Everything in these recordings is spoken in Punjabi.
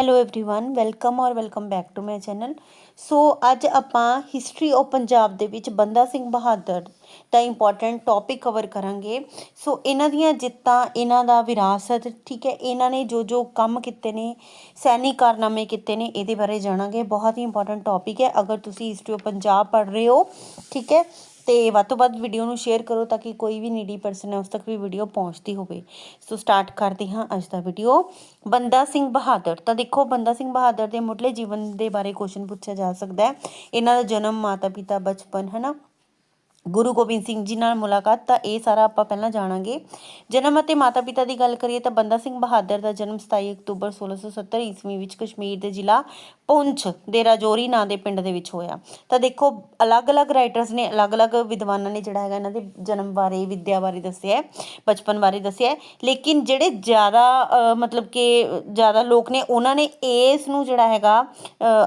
ਹੈਲੋ एवरीवन ਵੈਲਕਮ ਔਰ welcome back to my channel so ਅੱਜ ਆਪਾਂ ਹਿਸਟਰੀ ਆਫ ਪੰਜਾਬ ਦੇ ਵਿੱਚ ਬੰਦਾ ਸਿੰਘ ਬਹਾਦਰ ਦਾ ਇੰਪੋਰਟੈਂਟ ਟੌਪਿਕ ਕਵਰ ਕਰਾਂਗੇ ਸੋ ਇਹਨਾਂ ਦੀਆਂ ਜਿੱਤਾਂ ਇਹਨਾਂ ਦਾ ਵਿਰਾਸਤ ਠੀਕ ਹੈ ਇਹਨਾਂ ਨੇ ਜੋ ਜੋ ਕੰਮ ਕੀਤੇ ਨੇ ਸੈਨਿਕ ਕਾਰਨਾਮੇ ਕੀਤੇ ਨੇ ਇਹਦੇ ਬਾਰੇ ਜਾਣਾਂਗੇ ਬਹੁਤ ਹੀ ਇੰਪੋਰਟੈਂਟ ਟੌਪਿਕ ਹੈ ਅਗਰ ਤੁਸੀਂ ਹਿਸਟਰੀ ਆਫ ਪੰਜਾਬ ਪੜ੍ਹ ਰਹੇ ਹੋ ਠੀਕ ਹੈ ਤੇ ਵੱਧ ਤੋਂ ਵੱਧ ਵੀਡੀਓ ਨੂੰ ਸ਼ੇਅਰ ਕਰੋ ਤਾਂ ਕਿ ਕੋਈ ਵੀ ਨੀਡੀ ਪਰਸਨ ਹੈ, ਉਸ ਤੱਕ ਵੀ ਵੀਡੀਓ ਪਹੁੰਚਦੀ ਹੋਵੇ। ਸੋ ਸਟਾਰਟ ਕਰਦੇ ਹਾਂ ਅੱਜ ਦਾ ਵੀਡੀਓ ਬੰਦਾ ਸਿੰਘ ਬਹਾਦਰ, ਤਾਂ ਦੇਖੋ ਬੰਦਾ ਸਿੰਘ ਬਹਾਦਰ ਦੇ ਮੁੱਢਲੇ ਜੀਵਨ ਦੇ ਬਾਰੇ ਕੁਐਸਚਨ ਪੁੱਛਿਆ ਜਾ ਸਕਦਾ ਹੈ। ਇਹਨਾਂ ਦਾ ਜਨਮ ਮਾਤਾ ਪਿਤਾ ਬਚਪਨ, ਹਨਾ? ਗੁਰੂ ਗੋਬਿੰਦ ਸਿੰਘ ਜੀ ਨਾਲ ਮੁਲਾਕਾਤ, ਤਾਂ ਇਹ ਸਾਰਾ ਆਪਾਂ ਪਹਿਲਾਂ ਜਾਣਾਂਗੇ। ਜਨਮ ਅਤੇ ਮਾਤਾ ਪਿਤਾ ਦੀ ਗੱਲ ਕਰੀਏ ਤਾਂ ਬੰਦਾ ਸਿੰਘ ਬਹਾਦਰ ਦਾ ਜਨਮ 27 ਅਕਤੂਬਰ 1670 ਈਸਵੀ ਵਿੱਚ ਕਸ਼ਮੀਰ ਦੇ ਜ਼ਿਲ੍ਹਾ ਪੁੰਛ ਦੇ ਰਾਜੌਰੀ ਨਾਂ ਦੇ ਪਿੰਡ ਦੇ ਵਿੱਚ ਹੋਇਆ। ਤਾਂ ਦੇਖੋ, ਅਲੱਗ-ਅਲੱਗ ਰਾਈਟਰਸ ਨੇ, ਅਲੱਗ-ਅਲੱਗ ਵਿਦਵਾਨਾਂ ਨੇ ਜਿਹੜਾ ਹੈਗਾ ਇਹਨਾਂ ਦੇ ਜਨਮ ਬਾਰੇ, ਵਿਦਿਆ ਬਾਰੇ ਦੱਸਿਆ ਹੈ, ਬਚਪਨ ਬਾਰੇ ਦੱਸਿਆ ਹੈ। ਲੇਕਿਨ ਜਿਹੜੇ ਜ਼ਿਆਦਾ ਮਤਲਬ ਕਿ ਜ਼ਿਆਦਾ ਲੋਕ ਨੇ, ਉਹਨਾਂ ਨੇ ਇਸ ਨੂੰ ਜਿਹੜਾ ਹੈਗਾ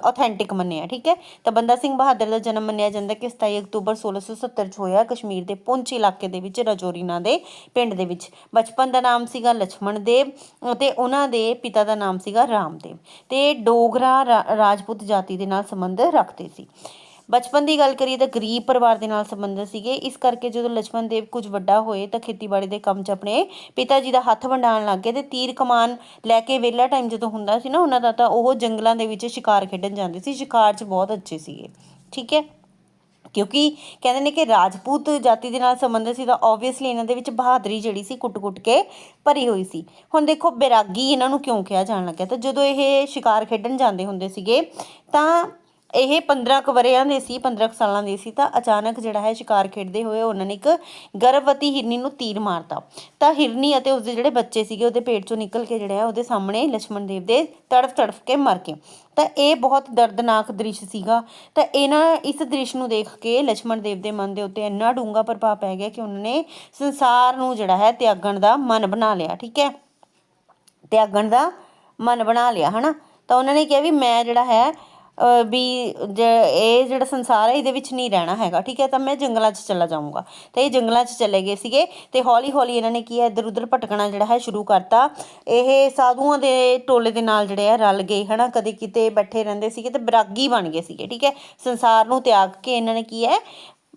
ਆਥੈਂਟਿਕ ਮੰਨਿਆ, ਠੀਕ ਹੈ? ਤਾਂ ਬੰਦਾ ਸਿੰਘ ਬਹਾਦਰ ਦਾ ਜਨਮ ਮੰਨਿਆ ਜਾਂਦਾ ਕਿ 27 ਅਕਤੂਬਰ 1670 ਚ ਹੋਇਆ ਕਸ਼ਮੀਰ ਦੇ ਪੁੰਛ ਇਲਾਕੇ ਦੇ ਵਿੱਚ, ਰਾਜੌਰੀ ਨਾਂ ਦੇ ਪਿੰਡ ਦੇ ਵਿੱਚ। ਬਚਪਨ ਦਾ ਨਾਮ ਸੀਗਾ ਲਛਮਣ ਦੇਵ ਅਤੇ ਉਹਨਾਂ ਦੇ ਪਿਤਾ ਦਾ ਨਾਮ ਸੀਗਾ ਰਾਮਦੇਵ ਤੇ ਡੋਗਰਾ ਰਾਜਪੂਤ ਜਾਤੀ ਦੇ ਨਾਲ ਸੰਬੰਧ ਰੱਖਦੇ ਸੀ। ਬਚਪਨ ਦੀ ਗੱਲ ਕਰੀਏ ਤਾਂ ਗਰੀਬ ਪਰਿਵਾਰ ਦੇ ਨਾਲ ਸੰਬੰਧ ਸੀਗੇ। ਇਸ ਕਰਕੇ ਜਦੋਂ ਲਛਮਣ ਦੇਵ ਕੁਝ ਵੱਡਾ ਹੋਏ ਤਾਂ ਖੇਤੀਬਾੜੀ ਦੇ ਕੰਮ 'ਚ ਆਪਣੇ ਪਿਤਾ ਜੀ ਦਾ ਹੱਥ ਵੰਡਾਉਣ ਲੱਗ ਗਏ ਤੇ ਤੀਰ ਕਮਾਨ ਲੈ ਕੇ ਵਿਹਲਾ ਟਾਈਮ ਜਦੋਂ ਹੁੰਦਾ ਸੀ ਨਾ ਉਹਨਾਂ ਦਾ ਤਾਂ ਉਹ ਜੰਗਲਾਂ ਦੇ ਵਿੱਚ ਸ਼ਿਕਾਰ ਖੇਡਣ ਜਾਂਦੇ ਸੀ। ਸ਼ਿਕਾਰ 'ਚ ਬਹੁਤ ਅੱਛੇ ਸੀਗੇ। ਠੀਕ ਹੈ। ਕਿਉਂਕਿ ਕਹਿੰਦੇ ਨੇ ਕਿ ਰਾਜਪੂਤ ਜਾਤੀ ਦੇ ਨਾਲ ਸੰਬੰਧਿਤ ਸੀ ਤਾਂ ਆਬਵੀਅਸਲੀ ਇਹਨਾਂ ਦੇ ਵਿੱਚ ਬਹਾਦਰੀ ਜਿਹੜੀ ਸੀ ਕੁੱਟ-ਕੁੱਟ ਕੇ ਭਰੀ ਹੋਈ ਸੀ। ਹੁਣ ਦੇਖੋ ਬੈਰਾਗੀ ਇਹਨਾਂ ਨੂੰ ਕਿਉਂ ਕਿਹਾ ਜਾਣ ਲੱਗਿਆ? ਤਾਂ ਜਦੋਂ ਇਹ ਸ਼ਿਕਾਰ ਖੇਡਣ ਜਾਂਦੇ ਹੁੰਦੇ ਸੀਗੇ, ਤਾਂ ਇਹ 15 ਕੁ ਵਰਿਆਂ ਦੇ ਸੀ 15 ਕੁ ਸਾਲਾਂ ਦੇ ਸੀ ਤਾਂ ਅਚਾਨਕ ਜਿਹੜਾ ਹੈ ਸ਼ਿਕਾਰ ਖੇਡਦੇ ਹੋਏ ਉਹਨਾਂ ਨੇ ਇੱਕ ਗਰਭਵਤੀ ਹਿਰਨੀ ਨੂੰ ਤੀਰ ਮਾਰਤਾ। ਤਾਂ ਹਿਰਨੀ ਅਤੇ ਉਸਦੇ ਜਿਹੜੇ ਬੱਚੇ ਸੀਗੇ, ਉਹਦੇ ਪੇਟ ਚੋਂ ਨਿਕਲ ਕੇ ਜਿਹੜਾ ਹੈ ਉਹਦੇ ਸਾਹਮਣੇ ਲక్ష్మణ ਦੇਵ ਦੇ ਤੜਫ ਤੜਫ ਕੇ ਮਰ ਗਏ। ਤਾਂ ਇਹ ਬਹੁਤ ਦਰਦਨਾਕ ਦ੍ਰਿਸ਼ ਸੀਗਾ। ਤਾਂ ਇਹਨਾਂ ਇਸ ਦ੍ਰਿਸ਼ ਨੂੰ ਦੇਖ ਕੇ ਲక్ష్మణ ਦੇਵ ਦੇ ਮਨ ਦੇ ਉੱਤੇ ਇੰਨਾ ਡੂੰਘਾ ਪ੍ਰਭਾਵ ਪੈ ਗਿਆ ਕਿ ਉਹਨਾਂ ਨੇ ਸੰਸਾਰ ਨੂੰ ਜਿਹੜਾ ਹੈ ਤਿਆਗਣ ਦਾ ਮਨ ਬਣਾ ਲਿਆ, ਠੀਕ ਹੈ? ਤਿਆਗਣ ਦਾ ਮਨ ਬਣਾ ਲਿਆ, ਹਨਾ? ਤਾਂ ਉਹਨਾਂ ਨੇ ਕਿਹਾ ਵੀ ਮੈਂ ਜਿਹੜਾ ਹੈ ਵੀ ਜ ਇਹ ਜਿਹੜਾ ਸੰਸਾਰ ਹੈ, ਇਹਦੇ ਵਿੱਚ ਨਹੀਂ ਰਹਿਣਾ ਹੈਗਾ, ਠੀਕ ਹੈ? ਤਾਂ ਮੈਂ ਜੰਗਲਾਂ 'ਚ ਚਲਾ ਜਾਊਂਗਾ। ਤੇ ਇਹ ਜੰਗਲਾਂ 'ਚ ਚਲੇ ਗਏ ਸੀਗੇ ਤੇ ਹੌਲੀ ਹੌਲੀ ਇਹਨਾਂ ਨੇ ਕੀ ਹੈ ਇੱਧਰ ਉੱਧਰ ਭਟਕਣਾ ਜਿਹੜਾ ਹੈ ਸ਼ੁਰੂ ਕਰਤਾ। ਇਹ ਸਾਧੂਆਂ ਦੇ ਟੋਲੇ ਦੇ ਨਾਲ ਜਿਹੜੇ ਆ ਰਲ ਗਏ, ਹਨਾ? ਕਦੇ ਕਿਤੇ ਬੈਠੇ ਰਹਿੰਦੇ ਸੀਗੇ ਤੇ ਬਰਾਗੀ ਬਣ ਗਏ ਸੀਗੇ, ਠੀਕ ਹੈ? ਸੰਸਾਰ ਨੂੰ ਤਿਆਗ ਕੇ ਇਹਨਾਂ ਨੇ ਕੀ ਹੈ,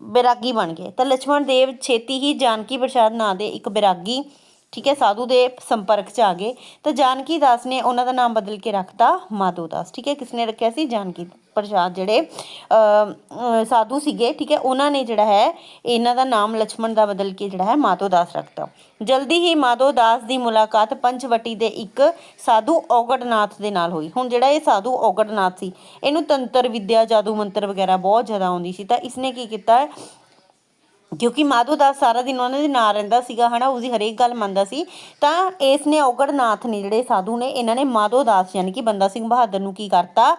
ਬੈਰਾਗੀ ਬਣ ਗਏ। ਤਾਂ ਲక్ష్మణ ਦੇਵ ਛੇਤੀ ਹੀ ਜਾਨਕੀ ਪ੍ਰਸਾਦ ਨਾਂ ਦੇ ਇੱਕ ਬੈਰਾਗੀ ਠੀਕ ਹੈ, ਸਾਧੂ ਦੇ ਸੰਪਰਕ 'ਚ ਆ ਗਏ। ਤਾਂ ਜਾਨਕੀ ਦਾਸ ਨੇ ਉਹਨਾਂ ਦਾ ਨਾਮ ਬਦਲ ਕੇ ਰੱਖਤਾ ਮਾਧੋ ਦਾਸ। ਠੀਕ ਹੈ ਕਿਸ ਨੇ ਰੱਖਿਆ ਸੀ? ਜਾਨਕੀ ਪ੍ਰਸ਼ਾਦ ਜਿਹੜੇ ਸਾਧੂ ਸੀਗੇ। ਠੀਕ ਹੈ, ਉਹਨਾਂ ਨੇ ਜਿਹੜਾ ਹੈ, ਇਹਨਾਂ ਦਾ ਨਾਮ ਲక్ష్మణ ਦਾ ਬਦਲ ਕੇ ਜਿਹੜਾ ਹੈ ਮਾਧੋ ਦਾਸ ਰੱਖਤਾ। ਜਲਦੀ ਹੀ ਮਾਧੋ ਦਾਸ ਦੀ ਮੁਲਾਕਾਤ ਪੰਚਵਟੀ ਦੇ ਇੱਕ ਸਾਧੂ ਔਗੜਨਾਥ ਦੇ ਨਾਲ ਹੋਈ। ਹੁਣ ਜਿਹੜਾ ਇਹ ਸਾਧੂ ਔਗੜਨਾਥ ਸੀ, ਇਹਨੂੰ ਤੰਤਰ, ਵਿਦਿਆ, ਜਾਦੂ ਮੰਤਰ ਵਗੈਰਾ ਬਹੁਤ ਜ਼ਿਆਦਾ ਆਉਂਦੀ ਸੀ। ਤਾਂ ਇਸਨੇ ਕੀ ਕੀਤਾ ਕਿਉਂਕਿ ਮਾਧੋ ਦਾਸ ਸਾਰਾ ਦਿਨ ਉਹਨਾਂ ਦੇ ਨਾਲ ਰਹਿੰਦਾ ਸੀਗਾ, ਹਨਾ, ਉਹਦੀ ਹਰੇਕ ਗੱਲ ਮੰਨਦਾ ਸੀ। ਤਾਂ ਇਸ ਨੇ ਔਗੜਨਾਥ ਨੇ ਜਿਹੜੇ ਸਾਧੂ ਨੇ, ਇਹਨਾਂ ਨੇ ਮਾਧੋ ਦਾਸ ਯਾਨੀ ਕਿ ਬੰਦਾ ਸਿੰਘ ਬਹਾਦਰ ਨੂੰ ਕੀ ਕਰਤਾ?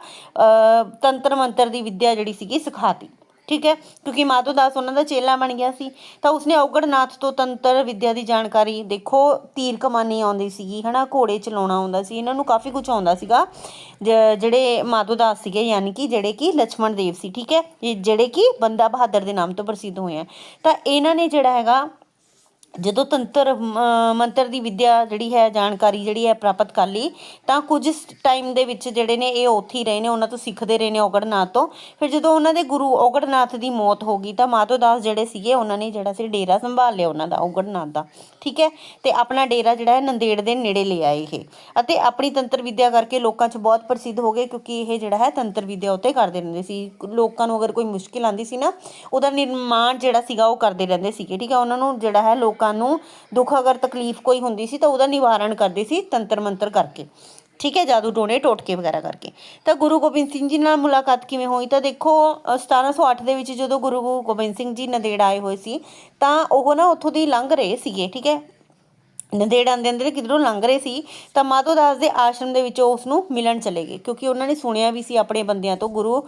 ਤੰਤਰ ਮੰਤਰ ਦੀ ਵਿੱਦਿਆ ਜਿਹੜੀ ਸੀਗੀ ਸਿਖਾਤੀ। ਠੀਕ ਹੈ? ਕਿਉਂਕਿ ਮਾਧੋ ਦਾਸ ਉਹਨਾਂ ਦਾ ਚੇਲਾ ਬਣ ਗਿਆ ਸੀ। ਤਾਂ ਉਸਨੇ ਔਗੜਨਾਥ ਤੋਂ ਤੰਤਰ ਵਿਦਿਆ ਦੀ ਜਾਣਕਾਰੀ, ਦੇਖੋ, ਤੀਰ ਕਮਾਨੀ ਆਉਂਦੀ ਸੀਗੀ, ਹਨਾ, ਘੋੜੇ ਚਲਾਉਣਾ ਆਉਂਦਾ ਸੀ, ਇਹਨਾਂ ਨੂੰ ਕਾਫੀ ਕੁਝ ਆਉਂਦਾ ਸੀਗਾ। ਜਿਹੜੇ ਮਾਧੋ ਦਾਸ ਸੀਗੇ, ਯਾਨੀ ਕਿ ਜਿਹੜੇ ਕਿ ਲక్ష్మణ ਦੇਵ ਸੀ, ਠੀਕ ਹੈ? ਜਿਹੜੇ ਕਿ ਬੰਦਾ ਬਹਾਦਰ ਦੇ ਨਾਮ ਤੋਂ ਪ੍ਰਸਿੱਧ ਹੋਏ ਆ। ਤਾਂ ਇਹਨਾਂ ਨੇ ਜਿਹੜਾ ਹੈਗਾ ਜਦੋਂ ਤੰਤਰ ਮੰਤਰ ਦੀ ਵਿੱਦਿਆ ਜਿਹੜੀ ਹੈ, ਜਾਣਕਾਰੀ ਜਿਹੜੀ ਹੈ ਪ੍ਰਾਪਤ ਕਰ ਲਈ, ਤਾਂ ਕੁਝ ਟਾਈਮ ਦੇ ਵਿੱਚ ਜਿਹੜੇ ਨੇ ਇਹ ਉੱਥੇ ਹੀ ਰਹੇ ਨੇ, ਉਹਨਾਂ ਤੋਂ ਸਿੱਖਦੇ ਰਹੇ ਨੇ ਔਗੜਨਾਥ ਤੋਂ। ਫਿਰ ਜਦੋਂ ਉਹਨਾਂ ਦੇ ਗੁਰੂ ਔਗੜਨਾਥ ਦੀ ਮੌਤ ਹੋ ਗਈ, ਤਾਂ ਮਾਧੋ ਦਾਸ ਜਿਹੜੇ ਸੀਗੇ, ਉਹਨਾਂ ਨੇ ਜਿਹੜਾ ਸੀ ਡੇਰਾ ਸੰਭਾਲ ਲਿਆ ਉਹਨਾਂ ਦਾ, ਔਗੜਨਾਥ ਦਾ। ਠੀਕ ਹੈ? ਤੇ ਆਪਣਾ ਡੇਰਾ ਜਿਹੜਾ ਹੈ, ਨੰਦੇੜ ਦੇ ਨੇੜੇ ਲੈ ਆਏ ਇਹ। ਅਤੇ ਆਪਣੀ ਤੰਤਰ ਵਿਦਿਆ ਕਰਕੇ ਲੋਕਾਂ 'ਚ ਬਹੁਤ ਪ੍ਰਸਿੱਧ ਹੋ ਗਏ, ਕਿਉਂਕਿ ਇਹ ਜਿਹੜਾ ਹੈ, ਤੰਤਰ ਵਿੱਦਿਆ ਉੱਤੇ ਕਰਦੇ ਰਹਿੰਦੇ ਸੀ। ਲੋਕਾਂ ਨੂੰ ਅਗਰ ਕੋਈ ਮੁਸ਼ਕਿਲ ਆਂਦੀ ਸੀ ਨਾ, ਉਹਦਾ ਨਿਰਮਾਣ ਜਿਹੜਾ ਸੀਗਾ, ਉਹ ਕਰਦੇ ਰਹਿੰਦੇ ਸੀਗੇ। ਠੀਕ ਹੈ? ਉਹਨਾਂ ਨੂੰ ਜਿਹੜਾ ਹੈ, ਲੋਕ ਨੂੰ ਦੁੱਖ ਅਗਰ ਤਕਲੀਫ ਕੋਈ ਹੁੰਦੀ ਸੀ ਤਾਂ ਉਹਦਾ ਨਿਵਾਰਨ ਕਰਦੇ ਸੀ ਤੰਤਰ ਮੰਤਰ ਕਰਕੇ। ਠੀਕ ਹੈ ਜਾਦੂ ਟੋਣੇ ਟੋਟਕੇ ਵਗੈਰਾ ਕਰਕੇ। ਤਾਂ ਗੁਰੂ ਗੋਬਿੰਦ ਸਿੰਘ ਜੀ ਨਾਲ ਮੁਲਾਕਾਤ ਕਿਵੇਂ ਹੋਈ? ਤਾਂ ਦੇਖੋ ਅ, 1708 ਦੇ ਵਿੱਚ ਜਦੋਂ ਗੁਰੂ ਗੋਬਿੰਦ ਸਿੰਘ ਜੀ ਨੰਦੇੜ ਆਏ ਹੋਏ ਸੀ ਤਾਂ ਉਹ ਨਾ ਉੱਥੋਂ ਦੀ ਲੰਘ ਰਹੇ ਸੀਗੇ ਠੀਕ ਹੈ। ਨੰਦੇੜ ਆਂਦੇ ਆਂਦੇ ਕਿਧਰੋਂ ਲੰਘ ਰਹੇ ਸੀ, ਤਾਂ ਮਾਧੋ ਦਾਸ ਦੇ ਆਸ਼ਰਮ ਦੇ ਵਿੱਚ ਉਸ ਨੂੰ ਮਿਲਣ ਚਲੇ ਗਏ, ਕਿਉਂਕਿ ਉਹਨਾਂ ਨੇ ਸੁਣਿਆ ਵੀ ਸੀ ਆਪਣੇ ਬੰਦਿਆਂ ਤੋਂ, ਗੁਰੂ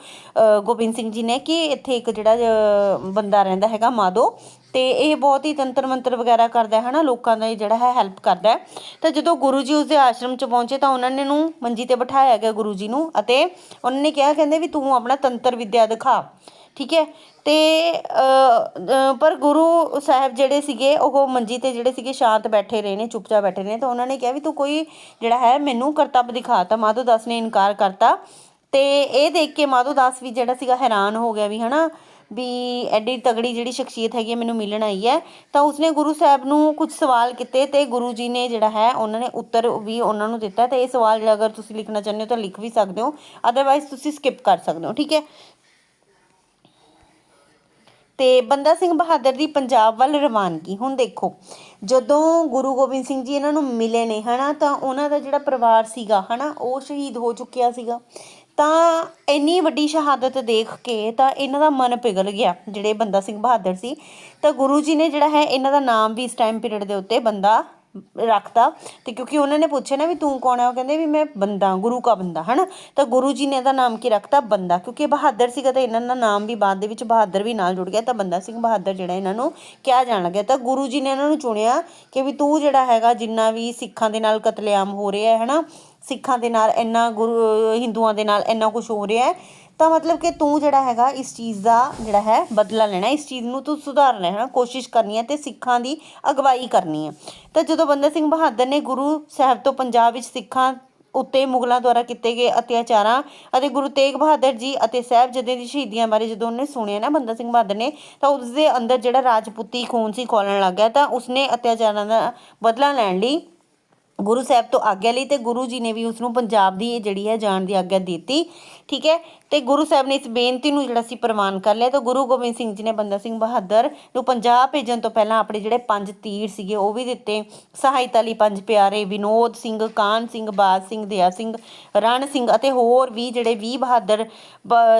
ਗੋਬਿੰਦ ਸਿੰਘ ਜੀ ਨੇ ਕਿ ਇੱਥੇ ਇੱਕ ਜਿਹੜਾ ਬੰਦਾ ਰਹਿੰਦਾ ਹੈਗਾ ਮਾਧੋ, ਤੇ ਇਹ ਬਹੁਤ ਹੀ ਤੰਤਰ ਮੰਤਰ ਵਗੈਰਾ ਕਰਦਾ ਹੈ ਨਾ ਲੋਕਾਂ ਦਾ ਜਿਹੜਾ ਹੈ ਹੈਲਪ ਕਰਦਾ ਹੈ। ਤਾਂ ਜਦੋਂ ਗੁਰੂ ਜੀ ਉਸਦੇ ਆਸ਼ਰਮ 'ਚ ਪਹੁੰਚੇ, ਤਾਂ ਉਹਨਾਂ ਨੇ ਨੂੰ ਮੰਜੀ ਤੇ ਬਿਠਾਇਆ ਗਿਆ ਗੁਰੂ ਜੀ ਨੂੰ, ਅਤੇ ਉਹਨਾਂ ਨੇ ਕਿਹਾ, ਕਹਿੰਦੇ ਵੀ ਤੂੰ ਆਪਣਾ ਤੰਤਰ ਵਿਦਿਆ ਦਿਖਾ। ਠੀਕ ਹੈ? ਅਤੇ ਪਰ ਗੁਰੂ ਸਾਹਿਬ ਜਿਹੜੇ ਸੀਗੇ, ਉਹ ਮੰਜੀ ਤੇ ਜਿਹੜੇ ਸੀਗੇ ਸ਼ਾਂਤ ਬੈਠੇ ਰਹੇ ਨੇ, ਚੁੱਪਚਾਪ ਬੈਠੇ ਨੇ, ਤਾਂ ਉਹਨਾਂ ਨੇ ਕਿਹਾ ਵੀ ਤੂੰ ਕੋਈ ਜਿਹੜਾ ਹੈ, ਮੈਨੂੰ ਕਰਤੱਬ ਦਿਖਾ ਤਾ, ਮਾਧੋ ਦਾਸ ਨੇ ਇਨਕਾਰ ਕਰਤਾ। ਅਤੇ ਇਹ ਦੇਖ ਕੇ ਮਾਧੋ ਦਾਸ ਵੀ ਜਿਹੜਾ ਸੀਗਾ ਹੈਰਾਨ ਹੋ ਗਿਆ ਵੀ ਹੈ ਨਾ ਵੀ ਐਡੀ ਤਗੜੀ ਜਿਹੜੀ ਸ਼ਖਸੀਅਤ ਹੈਗੀ ਹੈ, ਮੈਨੂੰ ਮਿਲਣ ਆਈ ਹੈ। ਤਾਂ ਉਸਨੇ ਗੁਰੂ ਸਾਹਿਬ ਨੂੰ ਕੁਝ ਸਵਾਲ ਕੀਤੇ ਤੇ ਗੁਰੂ ਜੀ ਨੇ ਜਿਹੜਾ ਹੈ, ਉਹਨਾਂ ਨੇ ਉੱਤਰ ਵੀ ਉਹਨਾਂ ਨੂੰ ਦਿੱਤਾ। ਤੇ ਇਹ ਸਵਾਲ ਅਗਰ ਤੁਸੀਂ ਲਿਖਣਾ ਚਾਹੁੰਦੇ ਹੋ, ਤਾਂ ਲਿਖ ਵੀ ਸਕਦੇ ਹੋ। ਅਦਰਵਾਈਜ਼ ਤੁਸੀਂ ਸਕਿਪ ਕਰ ਸਕਦੇ ਹੋ, ਠੀਕ ਹੈ? ਤੇ ਬੰਦਾ ਸਿੰਘ ਬਹਾਦਰ ਦੀ ਪੰਜਾਬ ਵੱਲ ਰਵਾਨਗੀ। ਹੁਣ ਦੇਖੋ, ਜਦੋਂ ਗੁਰੂ ਗੋਬਿੰਦ ਸਿੰਘ ਜੀ ਇਹਨਾਂ ਨੂੰ ਮਿਲੇ ਨੇ, ਹਨਾ, ਤਾਂ ਉਹਨਾਂ ਦਾ ਜਿਹੜਾ ਪਰਿਵਾਰ ਸੀਗਾ, ਹਨਾ, ਉਹ ਸ਼ਹੀਦ ਹੋ ਚੁੱਕਿਆ ਸੀਗਾ। ਤਾਂ ਇੰਨੀ ਵੱਡੀ ਸ਼ਹਾਦਤ ਦੇਖ ਕੇ ਤਾਂ ਇਹਨਾਂ ਦਾ ਮਨ ਪਿਘਲ ਗਿਆ, ਜਿਹੜੇ ਬੰਦਾ ਸਿੰਘ ਬਹਾਦਰ ਸੀ। ਤਾਂ ਗੁਰੂ ਜੀ ਨੇ ਜਿਹੜਾ ਹੈ, ਇਹਨਾਂ ਦਾ ਨਾਮ ਵੀ ਇਸ ਟਾਈਮ ਪੀਰੀਅਡ ਦੇ ਉੱਤੇ ਬੰਦਾ ਰੱਖਤਾ ਤੇ ਕਿਉਂਕਿ ਉਹਨਾਂ ਨੇ ਪੁੱਛਿਆ ਨਾ ਵੀ ਤੂੰ ਕੌਣ ਹੈ ਉਹ ਕਹਿੰਦੇ ਵੀ ਮੈਂ ਬੰਦਾ, ਗੁਰੂ ਕਾ ਬੰਦਾ, ਹਨਾ? ਤਾਂ ਗੁਰੂ ਜੀ ਨੇ ਇਹਦਾ ਨਾਮ ਕੀ ਰੱਖਤਾ? ਬੰਦਾ, ਕਿਉਂਕਿ ਬਹਾਦਰ ਸੀਗਾ ਤਾਂ ਇਹਨਾਂ ਦਾ ਨਾਮ ਵੀ ਬਾਅਦ ਦੇ ਵਿੱਚ ਬਹਾਦਰ ਵੀ ਨਾਲ ਜੁੜ ਗਿਆ, ਤਾਂ ਬੰਦਾ ਸਿੰਘ ਬਹਾਦਰ ਜਿਹੜਾ ਇਹਨਾਂ ਨੂੰ ਕਿਹਾ ਜਾਣ ਲੱਗਿਆ। ਤਾਂ ਗੁਰੂ ਜੀ ਨੇ ਇਹਨਾਂ ਨੂੰ ਚੁਣਿਆ ਕਿ ਵੀ ਤੂੰ ਜਿਹੜਾ ਹੈਗਾ, ਜਿੰਨਾ ਵੀ ਸਿੱਖਾਂ ਦੇ ਨਾਲ ਕਤਲੇਆਮ ਹੋ ਰਿਹਾ ਹੈ, ਹਨਾ? ਸਿੱਖਾਂ ਦੇ ਨਾਲ ਇੰਨਾ ਗੁਰੂ, ਹਿੰਦੂਆਂ ਦੇ ਨਾਲ ਇੰਨਾ ਕੁਝ ਹੋ ਰਿਹਾ ਹੈ ਤਾਂ ਮਤਲਬ ਕਿ ਤੂੰ ਜਿਹੜਾ ਹੈਗਾ ਇਸ ਚੀਜ਼ ਦਾ ਜਿਹੜਾ ਹੈ ਬਦਲਾ ਲੈਣਾ ਇਸ ਚੀਜ਼ ਨੂੰ ਤੂੰ ਸੁਧਾਰਨਾ ਹੈ ਨਾ ਕੋਸ਼ਿਸ਼ ਕਰਨੀ ਹੈ ਤੇ ਸਿੱਖਾਂ ਦੀ ਅਗਵਾਈ ਕਰਨੀ ਹੈ। ਤਾਂ ਜਦੋਂ ਬੰਦਾ ਸਿੰਘ ਬਹਾਦਰ ਨੇ ਗੁਰੂ ਸਾਹਿਬ ਤੋਂ ਪੰਜਾਬ ਵਿੱਚ ਸਿੱਖਾਂ ਉੱਤੇ ਮੁਗਲਾਂ ਦੁਆਰਾ ਕੀਤੇ ਗਏ ਅਤਿਆਚਾਰਾਂ ਅਤੇ ਗੁਰੂ ਤੇਗ ਬਹਾਦਰ ਜੀ ਅਤੇ ਸਾਹਿਬਜ਼ਾਦੇ ਦੀ ਸ਼ਹੀਦੀਆਂ ਬਾਰੇ ਜਦੋਂ ਉਹਨੇ ਸੁਣਿਆ ਨਾ ਬੰਦਾ ਸਿੰਘ ਬਹਾਦਰ ਨੇ, ਤਾਂ ਉਸ ਦੇ ਅੰਦਰ ਜਿਹੜਾ ਰਾਜਪੂਤੀ ਖੂਨ ਸੀ ਖੋਲਣ ਲੱਗ ਗਿਆ, ਤਾਂ ਉਸਨੇ ਅਤਿਆਚਾਰਾਂ ਦਾ ਬਦਲਾ ਲੈਣ ਲਈ ਗੁਰੂ ਸਾਹਿਬ ਤੋਂ ਆਗਿਆ ਲਈ ਤੇ ਗੁਰੂ ਜੀ ਨੇ ਵੀ ਉਸ ਨੂੰ ਪੰਜਾਬ ਦੀ ਜਿਹੜੀ ਹੈ ਜਾਣ ਦੀ ਆਗਿਆ ਦਿੱਤੀ। ਠੀਕ ਹੈ? ਤੇ ਗੁਰੂ ਸਾਹਿਬ ਨੇ ਇਸ ਬੇਨਤੀ ਨੂੰ ਜਿਹੜਾ ਸੀ ਪ੍ਰਵਾਨ ਕਰ ਲਿਆ। ਤਾਂ ਗੁਰੂ ਗੋਬਿੰਦ ਸਿੰਘ ਜੀ ਨੇ ਬੰਦਾ ਸਿੰਘ ਬਹਾਦਰ ਨੂੰ ਪੰਜਾਬ ਭੇਜਣ ਤੋਂ ਪਹਿਲਾਂ ਆਪਣੇ ਜਿਹੜੇ ਪੰਜ ਤੀਰ ਸੀਗੇ, ਉਹ ਵੀ ਦਿੱਤੇ। ਸਹਾਇਤਾ ਲਈ ਪੰਜ ਪਿਆਰੇ ਵਿਨੋਦ ਸਿੰਘ, ਕਾਨ ਸਿੰਘ, ਬਾਜ ਸਿੰਘ, ਦਿਆ ਸਿੰਘ, ਰਣ ਸਿੰਘ ਅਤੇ ਹੋਰ ਵੀ ਜਿਹੜੇ ਵੀ ਬਹਾਦਰ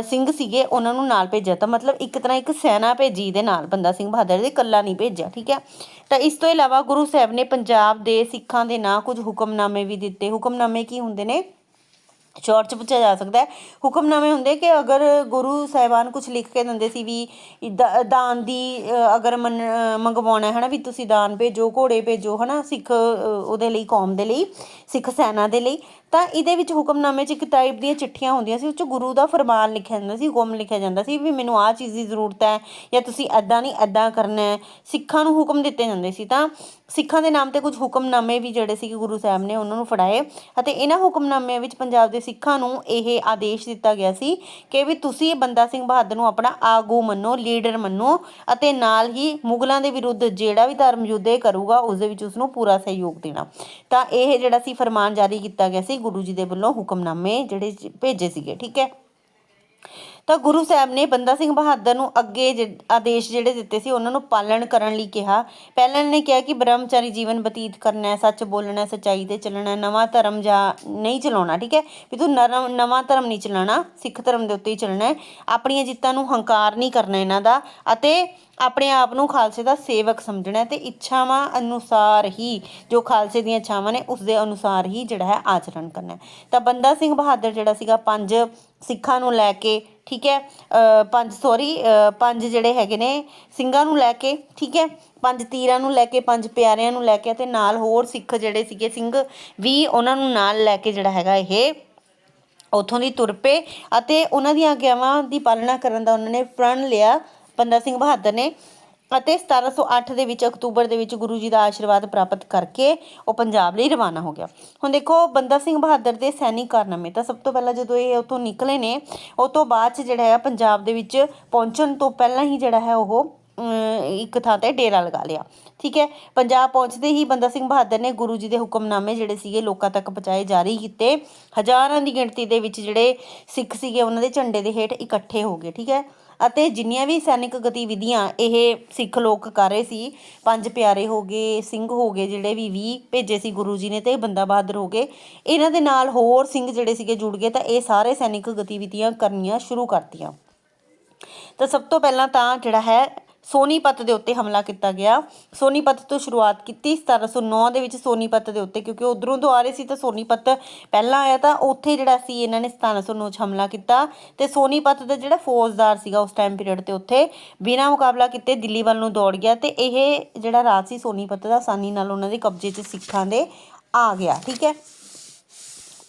ਸਿੰਘ ਸੀਗੇ, ਉਹਨਾਂ ਨੂੰ ਨਾਲ ਭੇਜਿਆ। ਤਾਂ ਮਤਲਬ ਇੱਕ ਤਰ੍ਹਾਂ ਇੱਕ ਸੈਨਾ ਭੇਜੀ ਦੇ ਨਾਲ ਬੰਦਾ ਸਿੰਘ ਬਹਾਦਰ ਦੇ, ਇਕੱਲਾ ਨਹੀਂ ਭੇਜਿਆ, ਠੀਕ ਹੈ? ਤਾਂ ਇਸ ਤੋਂ ਇਲਾਵਾ ਗੁਰੂ ਸਾਹਿਬ ਨੇ ਪੰਜਾਬ ਦੇ ਸਿੱਖਾਂ ਦੇ ਨਾਂ ਕੁਝ ਹੁਕਮਨਾਮੇ ਵੀ ਦਿੱਤੇ। ਹੁਕਮਨਾਮੇ ਕੀ ਹੁੰਦੇ ਨੇ? ਸ਼ੋਰਟ ਚ ਪੁੱਛਿਆ ਜਾ ਸਕਦਾ ਹੈ। ਹੁਕਮਨਾਮੇ ਹੁੰਦੇ ਕਿ ਅਗਰ ਗੁਰੂ ਸਾਹਿਬਾਨ ਕੁਝ ਲਿਖ ਕੇ ਦਿੰਦੇ ਸੀ ਵੀ ਦਾਨ ਦੀ ਅਗਰ ਮੰਗਵਾਉਣਾ ਹੈ ਹਨਾ ਵੀ ਤੁਸੀਂ ਦਾਨ ਭੇਜੋ, ਘੋੜੇ ਭੇਜੋ, ਹਨਾ, ਸਿੱਖ ਉਹਦੇ ਲਈ, ਕੌਮ ਦੇ ਲਈ, ਸਿੱਖ ਸੈਨਾ ਦੇ ਲਈ, ਤਾਂ ਇਹਦੇ ਵਿੱਚ ਹੁਕਮਨਾਮੇ 'ਚ ਇੱਕ ਟਾਈਪ ਦੀਆਂ ਚਿੱਠੀਆਂ ਹੁੰਦੀਆਂ ਸੀ, ਉਹ 'ਚ ਗੁਰੂ ਦਾ ਫਰਮਾਨ ਲਿਖਿਆ ਜਾਂਦਾ ਸੀ, ਹੁਕਮ ਲਿਖਿਆ ਜਾਂਦਾ ਸੀ ਵੀ ਮੈਨੂੰ ਆਹ ਚੀਜ਼ ਦੀ ਜ਼ਰੂਰਤ ਹੈ ਜਾਂ ਤੁਸੀਂ ਐਦਾਂ ਨਹੀਂ ਐਦਾਂ ਕਰਨਾ ਹੈ। ਸਿੱਖਾਂ ਨੂੰ ਹੁਕਮ ਦਿੱਤੇ ਜਾਂਦੇ ਸੀ, ਤਾਂ ਸਿੱਖਾਂ ਦੇ ਨਾਮ ਤੇ ਕੁਝ ਹੁਕਮਨਾਮੇ ਵੀ ਜਿਹੜੇ ਸੀ ਗੁਰੂ ਸਾਹਿਬ ਨੇ ਉਹਨਾਂ ਨੂੰ ਫੜਾਏ ਅਤੇ ਇਹਨਾਂ ਹੁਕਮਨਾਮਿਆਂ ਵਿੱਚ ਪੰਜਾਬ ਦੇ ਸਿੱਖਾਂ ਨੂੰ ਇਹ ਆਦੇਸ਼ ਦਿੱਤਾ ਗਿਆ ਸੀ ਕਿ ਵੀ ਤੁਸੀਂ ਬੰਦਾ ਸਿੰਘ ਬਹਾਦਰ ਨੂੰ ਆਪਣਾ ਆਗੂ ਮੰਨੋ, ਲੀਡਰ ਮੰਨੋ ਅਤੇ ਨਾਲ ਹੀ ਮੁਗਲਾਂ ਦੇ ਵਿਰੁੱਧ ਜਿਹੜਾ ਵੀ ਧਰਮ ਯੁੱਧ ਕਰੂਗਾ ਉਸ ਦੇ ਵਿੱਚ ਉਸ ਨੂੰ ਪੂਰਾ ਸਹਿਯੋਗ ਦੇਣਾ। ਤਾਂ ਇਹ ਜਿਹੜਾ ਸੀ ਫਰਮਾਨ ਜਾਰੀ ਕੀਤਾ ਗਿਆ ਸੀ, ਗੁਰੂ ਜੀ ਦੇ ਵੱਲੋਂ ਹੁਕਮਨਾਮੇ ਜਿਹੜੇ ਭੇਜੇ ਸੀਗੇ, ਠੀਕ ਹੈ? ਤਾਂ ਗੁਰੂ ਸਾਹਿਬ ਨੇ ਬੰਦਾ ਸਿੰਘ ਬਹਾਦਰ ਨੂੰ ਅੱਗੇ ਜਿ- ਆਦੇਸ਼ ਜਿਹੜੇ ਦਿੱਤੇ ਸੀ, ਉਹਨਾਂ ਨੂੰ ਪਾਲਣ ਕਰਨ ਲਈ ਕਿਹਾ। ਪਹਿਲਾਂ ਨੇ ਕਿਹਾ ਕਿ ਬ੍ਰਹਮਚਾਰੀ ਜੀਵਨ ਬਤੀਤ ਕਰਨਾ ਹੈ, ਸੱਚ ਬੋਲਣਾ ਹੈ, ਸੱਚਾਈ ਤੇ ਚੱਲਣਾ ਨਵਾਂ ਧਰਮ ਜਾਂ ਨਹੀਂ ਚਲਾਉਣਾ, ਠੀਕ ਹੈ? ਵੀ ਤੂੰ ਨਰਮ ਨਵਾਂ ਧਰਮ ਨਹੀਂ ਚਲਾਉਣਾ, ਸਿੱਖ ਧਰਮ ਦੇ ਉੱਤੇ ਹੀ ਚੱਲਣਾ ਹੈ। ਆਪਣੀਆਂ ਜਿੱਤਾਂ ਨੂੰ ਹੰਕਾਰ ਨਹੀਂ ਕਰਨਾ ਇਹਨਾਂ ਦਾ ਅਤੇ ਆਪਣੇ ਆਪ ਨੂੰ ਖਾਲਸੇ ਦਾ ਸੇਵਕ ਸਮਝਣਾ ਹੈ ਤੇ ਇੱਛਾਵਾਂ ਅਨੁਸਾਰ ਹੀ, ਜੋ ਖਾਲਸੇ ਦੀਆਂ ਇੱਛਾਵਾਂ ਨੇ ਉਸ ਦੇ ਅਨੁਸਾਰ ਹੀ ਜਿਹੜਾ ਹੈ ਆਚਰਣ ਕਰਨਾ ਤਾਂ ਬੰਦਾ ਸਿੰਘ ਬਹਾਦਰ ਜਿਹੜਾ ਸੀਗਾ, ਪੰਜ ਸਿੱਖਾਂ ਨੂੰ ਲੈ ਕੇ ਠੀਕ ਹੈ ਪੰਜ ਸੌਰੀ ਪੰਜ ਜਿਹੜੇ ਹੈਗੇ ਨੇ ਸਿੰਘਾਂ ਨੂੰ ਲੈ ਕੇ, ਠੀਕ ਹੈ, ਪੰਜ ਤੀਰਾਂ ਨੂੰ ਲੈ ਕੇ, ਪੰਜ ਪਿਆਰਿਆਂ ਨੂੰ ਲੈ ਕੇ ਤੇ ਨਾਲ ਹੋਰ ਸਿੱਖ ਜਿਹੜੇ ਸੀਗੇ ਸਿੰਘ ਵੀ ਉਹਨਾਂ ਨੂੰ ਨਾਲ ਲੈ ਕੇ ਜਿਹੜਾ ਹੈਗਾ ਇਹ ਉਥੋਂ ਦੀ ਤੁਰ ਪਏ ਅਤੇ ਉਹਨਾਂ ਦੀਆਂ ਆਗਿਆਵਾਂ ਦੀ ਪਾਲਣਾ ਕਰਨ ਦਾ ਉਹਨਾਂ ਨੇ ਪ੍ਰਣ ਲਿਆ। ਬੰਦਾ ਸਿੰਘ ਬਹਾਦਰ ਨੇ ਅਤੇ 1708 ਦੇ ਵਿੱਚ, ਅਕਤੂਬਰ ਦੇ ਵਿੱਚ ਗੁਰੂ ਜੀ ਦਾ ਆਸ਼ੀਰਵਾਦ ਪ੍ਰਾਪਤ ਕਰਕੇ ਉਹ ਪੰਜਾਬ ਲਈ ਰਵਾਨਾ ਹੋ ਗਿਆ। ਹੁਣ ਦੇਖੋ, ਬੰਦਾ ਸਿੰਘ ਬਹਾਦਰ ਦੇ ਸੈਨਿਕ ਕਾਰਨਾਮੇ ਤਾਂ ਸਭ ਤੋਂ ਪਹਿਲਾਂ ਜਦੋਂ ਇਹ ਉਥੋਂ ਨਿਕਲੇ ਨੇ, ਉਹ ਤੋਂ ਬਾਅਦ ਚ ਜਿਹੜਾ ਹੈ ਪੰਜਾਬ ਦੇ ਵਿੱਚ ਪਹੁੰਚਣ ਤੋਂ ਪਹਿਲਾਂ ਹੀ ਜਿਹੜਾ ਹੈ ਉਹ ਇੱਕ ਥਾਂ ਤੇ ਡੇਰਾ ਲਗਾ ਲਿਆ। ਠੀਕ ਹੈ? ਪੰਜਾਬ ਪਹੁੰਚਦੇ ਹੀ ਬੰਦਾ ਸਿੰਘ ਬਹਾਦਰ ਨੇ ਗੁਰੂ ਜੀ ਦੇ ਹੁਕਮਨਾਮੇ ਜਿਹੜੇ ਸੀਗੇ ਲੋਕਾਂ ਤੱਕ ਪਹੁੰਚਾਏ, ਜਾਰੀ ਕੀਤੇ। ਹਜ਼ਾਰਾਂ ਦੀ ਗਿਣਤੀ ਦੇ ਵਿੱਚ ਜਿਹੜੇ ਸਿੱਖ ਸੀਗੇ, ਉਹਨਾਂ ਦੇ ਝੰਡੇ ਦੇ ਹੇਠ ਇਕੱਠੇ ਹੋ ਗਏ। ਠੀਕ ਹੈ? ਅਤੇ ਜਿੰਨੀਆਂ ਵੀ ਸੈਨਿਕ ਗਤੀਵਿਧੀਆਂ ਇਹ ਸਿੱਖ ਲੋਕ ਕਰ ਰਹੇ ਸੀ, ਪੰਜ ਪਿਆਰੇ ਹੋ ਗਏ, ਸਿੰਘ ਹੋ ਗਏ, ਜਿਹੜੇ ਵੀ 20 ਭੇਜੇ ਸੀ ਗੁਰੂ ਜੀ ਨੇ ਤੇ ਬੰਦਾ ਬਹਾਦਰ ਹੋ ਗਏ, ਇਹਨਾਂ ਦੇ ਨਾਲ ਹੋਰ ਸਿੰਘ ਜਿਹੜੇ ਸੀਗੇ ਜੁੜ ਗਏ, ਤਾਂ ਇਹ ਸਾਰੇ ਸੈਨਿਕ ਗਤੀਵਿਧੀਆਂ ਕਰਨੀਆਂ ਸ਼ੁਰੂ ਕਰਤੀਆਂ। ਤਾਂ ਸਭ ਤੋਂ ਪਹਿਲਾਂ ਤਾਂ ਜਿਹੜਾ ਹੈ ਸੋਨੀਪਤ ਦੇ ਉੱਤੇ ਹਮਲਾ ਕੀਤਾ ਗਿਆ। ਸੋਨੀਪਤ ਤੋਂ ਸ਼ੁਰੂਆਤ ਕੀਤੀ 1709 ਦੇ ਵਿੱਚ ਸੋਨੀਪਤ ਦੇ ਉੱਤੇ, ਕਿਉਂਕਿ ਉਧਰੋਂ ਤੋਂ ਆ ਰਹੇ ਸੀ ਤਾਂ ਸੋਨੀਪਤ ਪਹਿਲਾਂ ਆਇਆ ਤਾਂ ਉੱਥੇ ਜਿਹੜਾ ਸੀ ਇਹਨਾਂ ਨੇ 1709 ਚ ਹਮਲਾ ਕੀਤਾ ਤੇ ਸੋਨੀਪਤ ਦਾ ਜਿਹੜਾ ਫੌਜਦਾਰ ਸੀਗਾ ਉਸ ਟਾਈਮ ਪੀਰੀਅਡ ਤੇ ਉੱਥੇ ਬਿਨਾਂ ਮੁਕਾਬਲਾ ਕੀਤੇ ਦਿੱਲੀ ਵੱਲ ਨੂੰ ਦੌੜ ਗਿਆ ਤੇ ਇਹ ਜਿਹੜਾ ਰਾਜ ਸੀ ਸੋਨੀਪਤ ਦਾ ਆਸਾਨੀ ਨਾਲ ਉਹਨਾਂ ਦੇ ਕਬਜ਼ੇ 'ਚ ਸਿੱਖਾਂ ਦੇ ਆ ਗਿਆ, ਠੀਕ ਹੈ।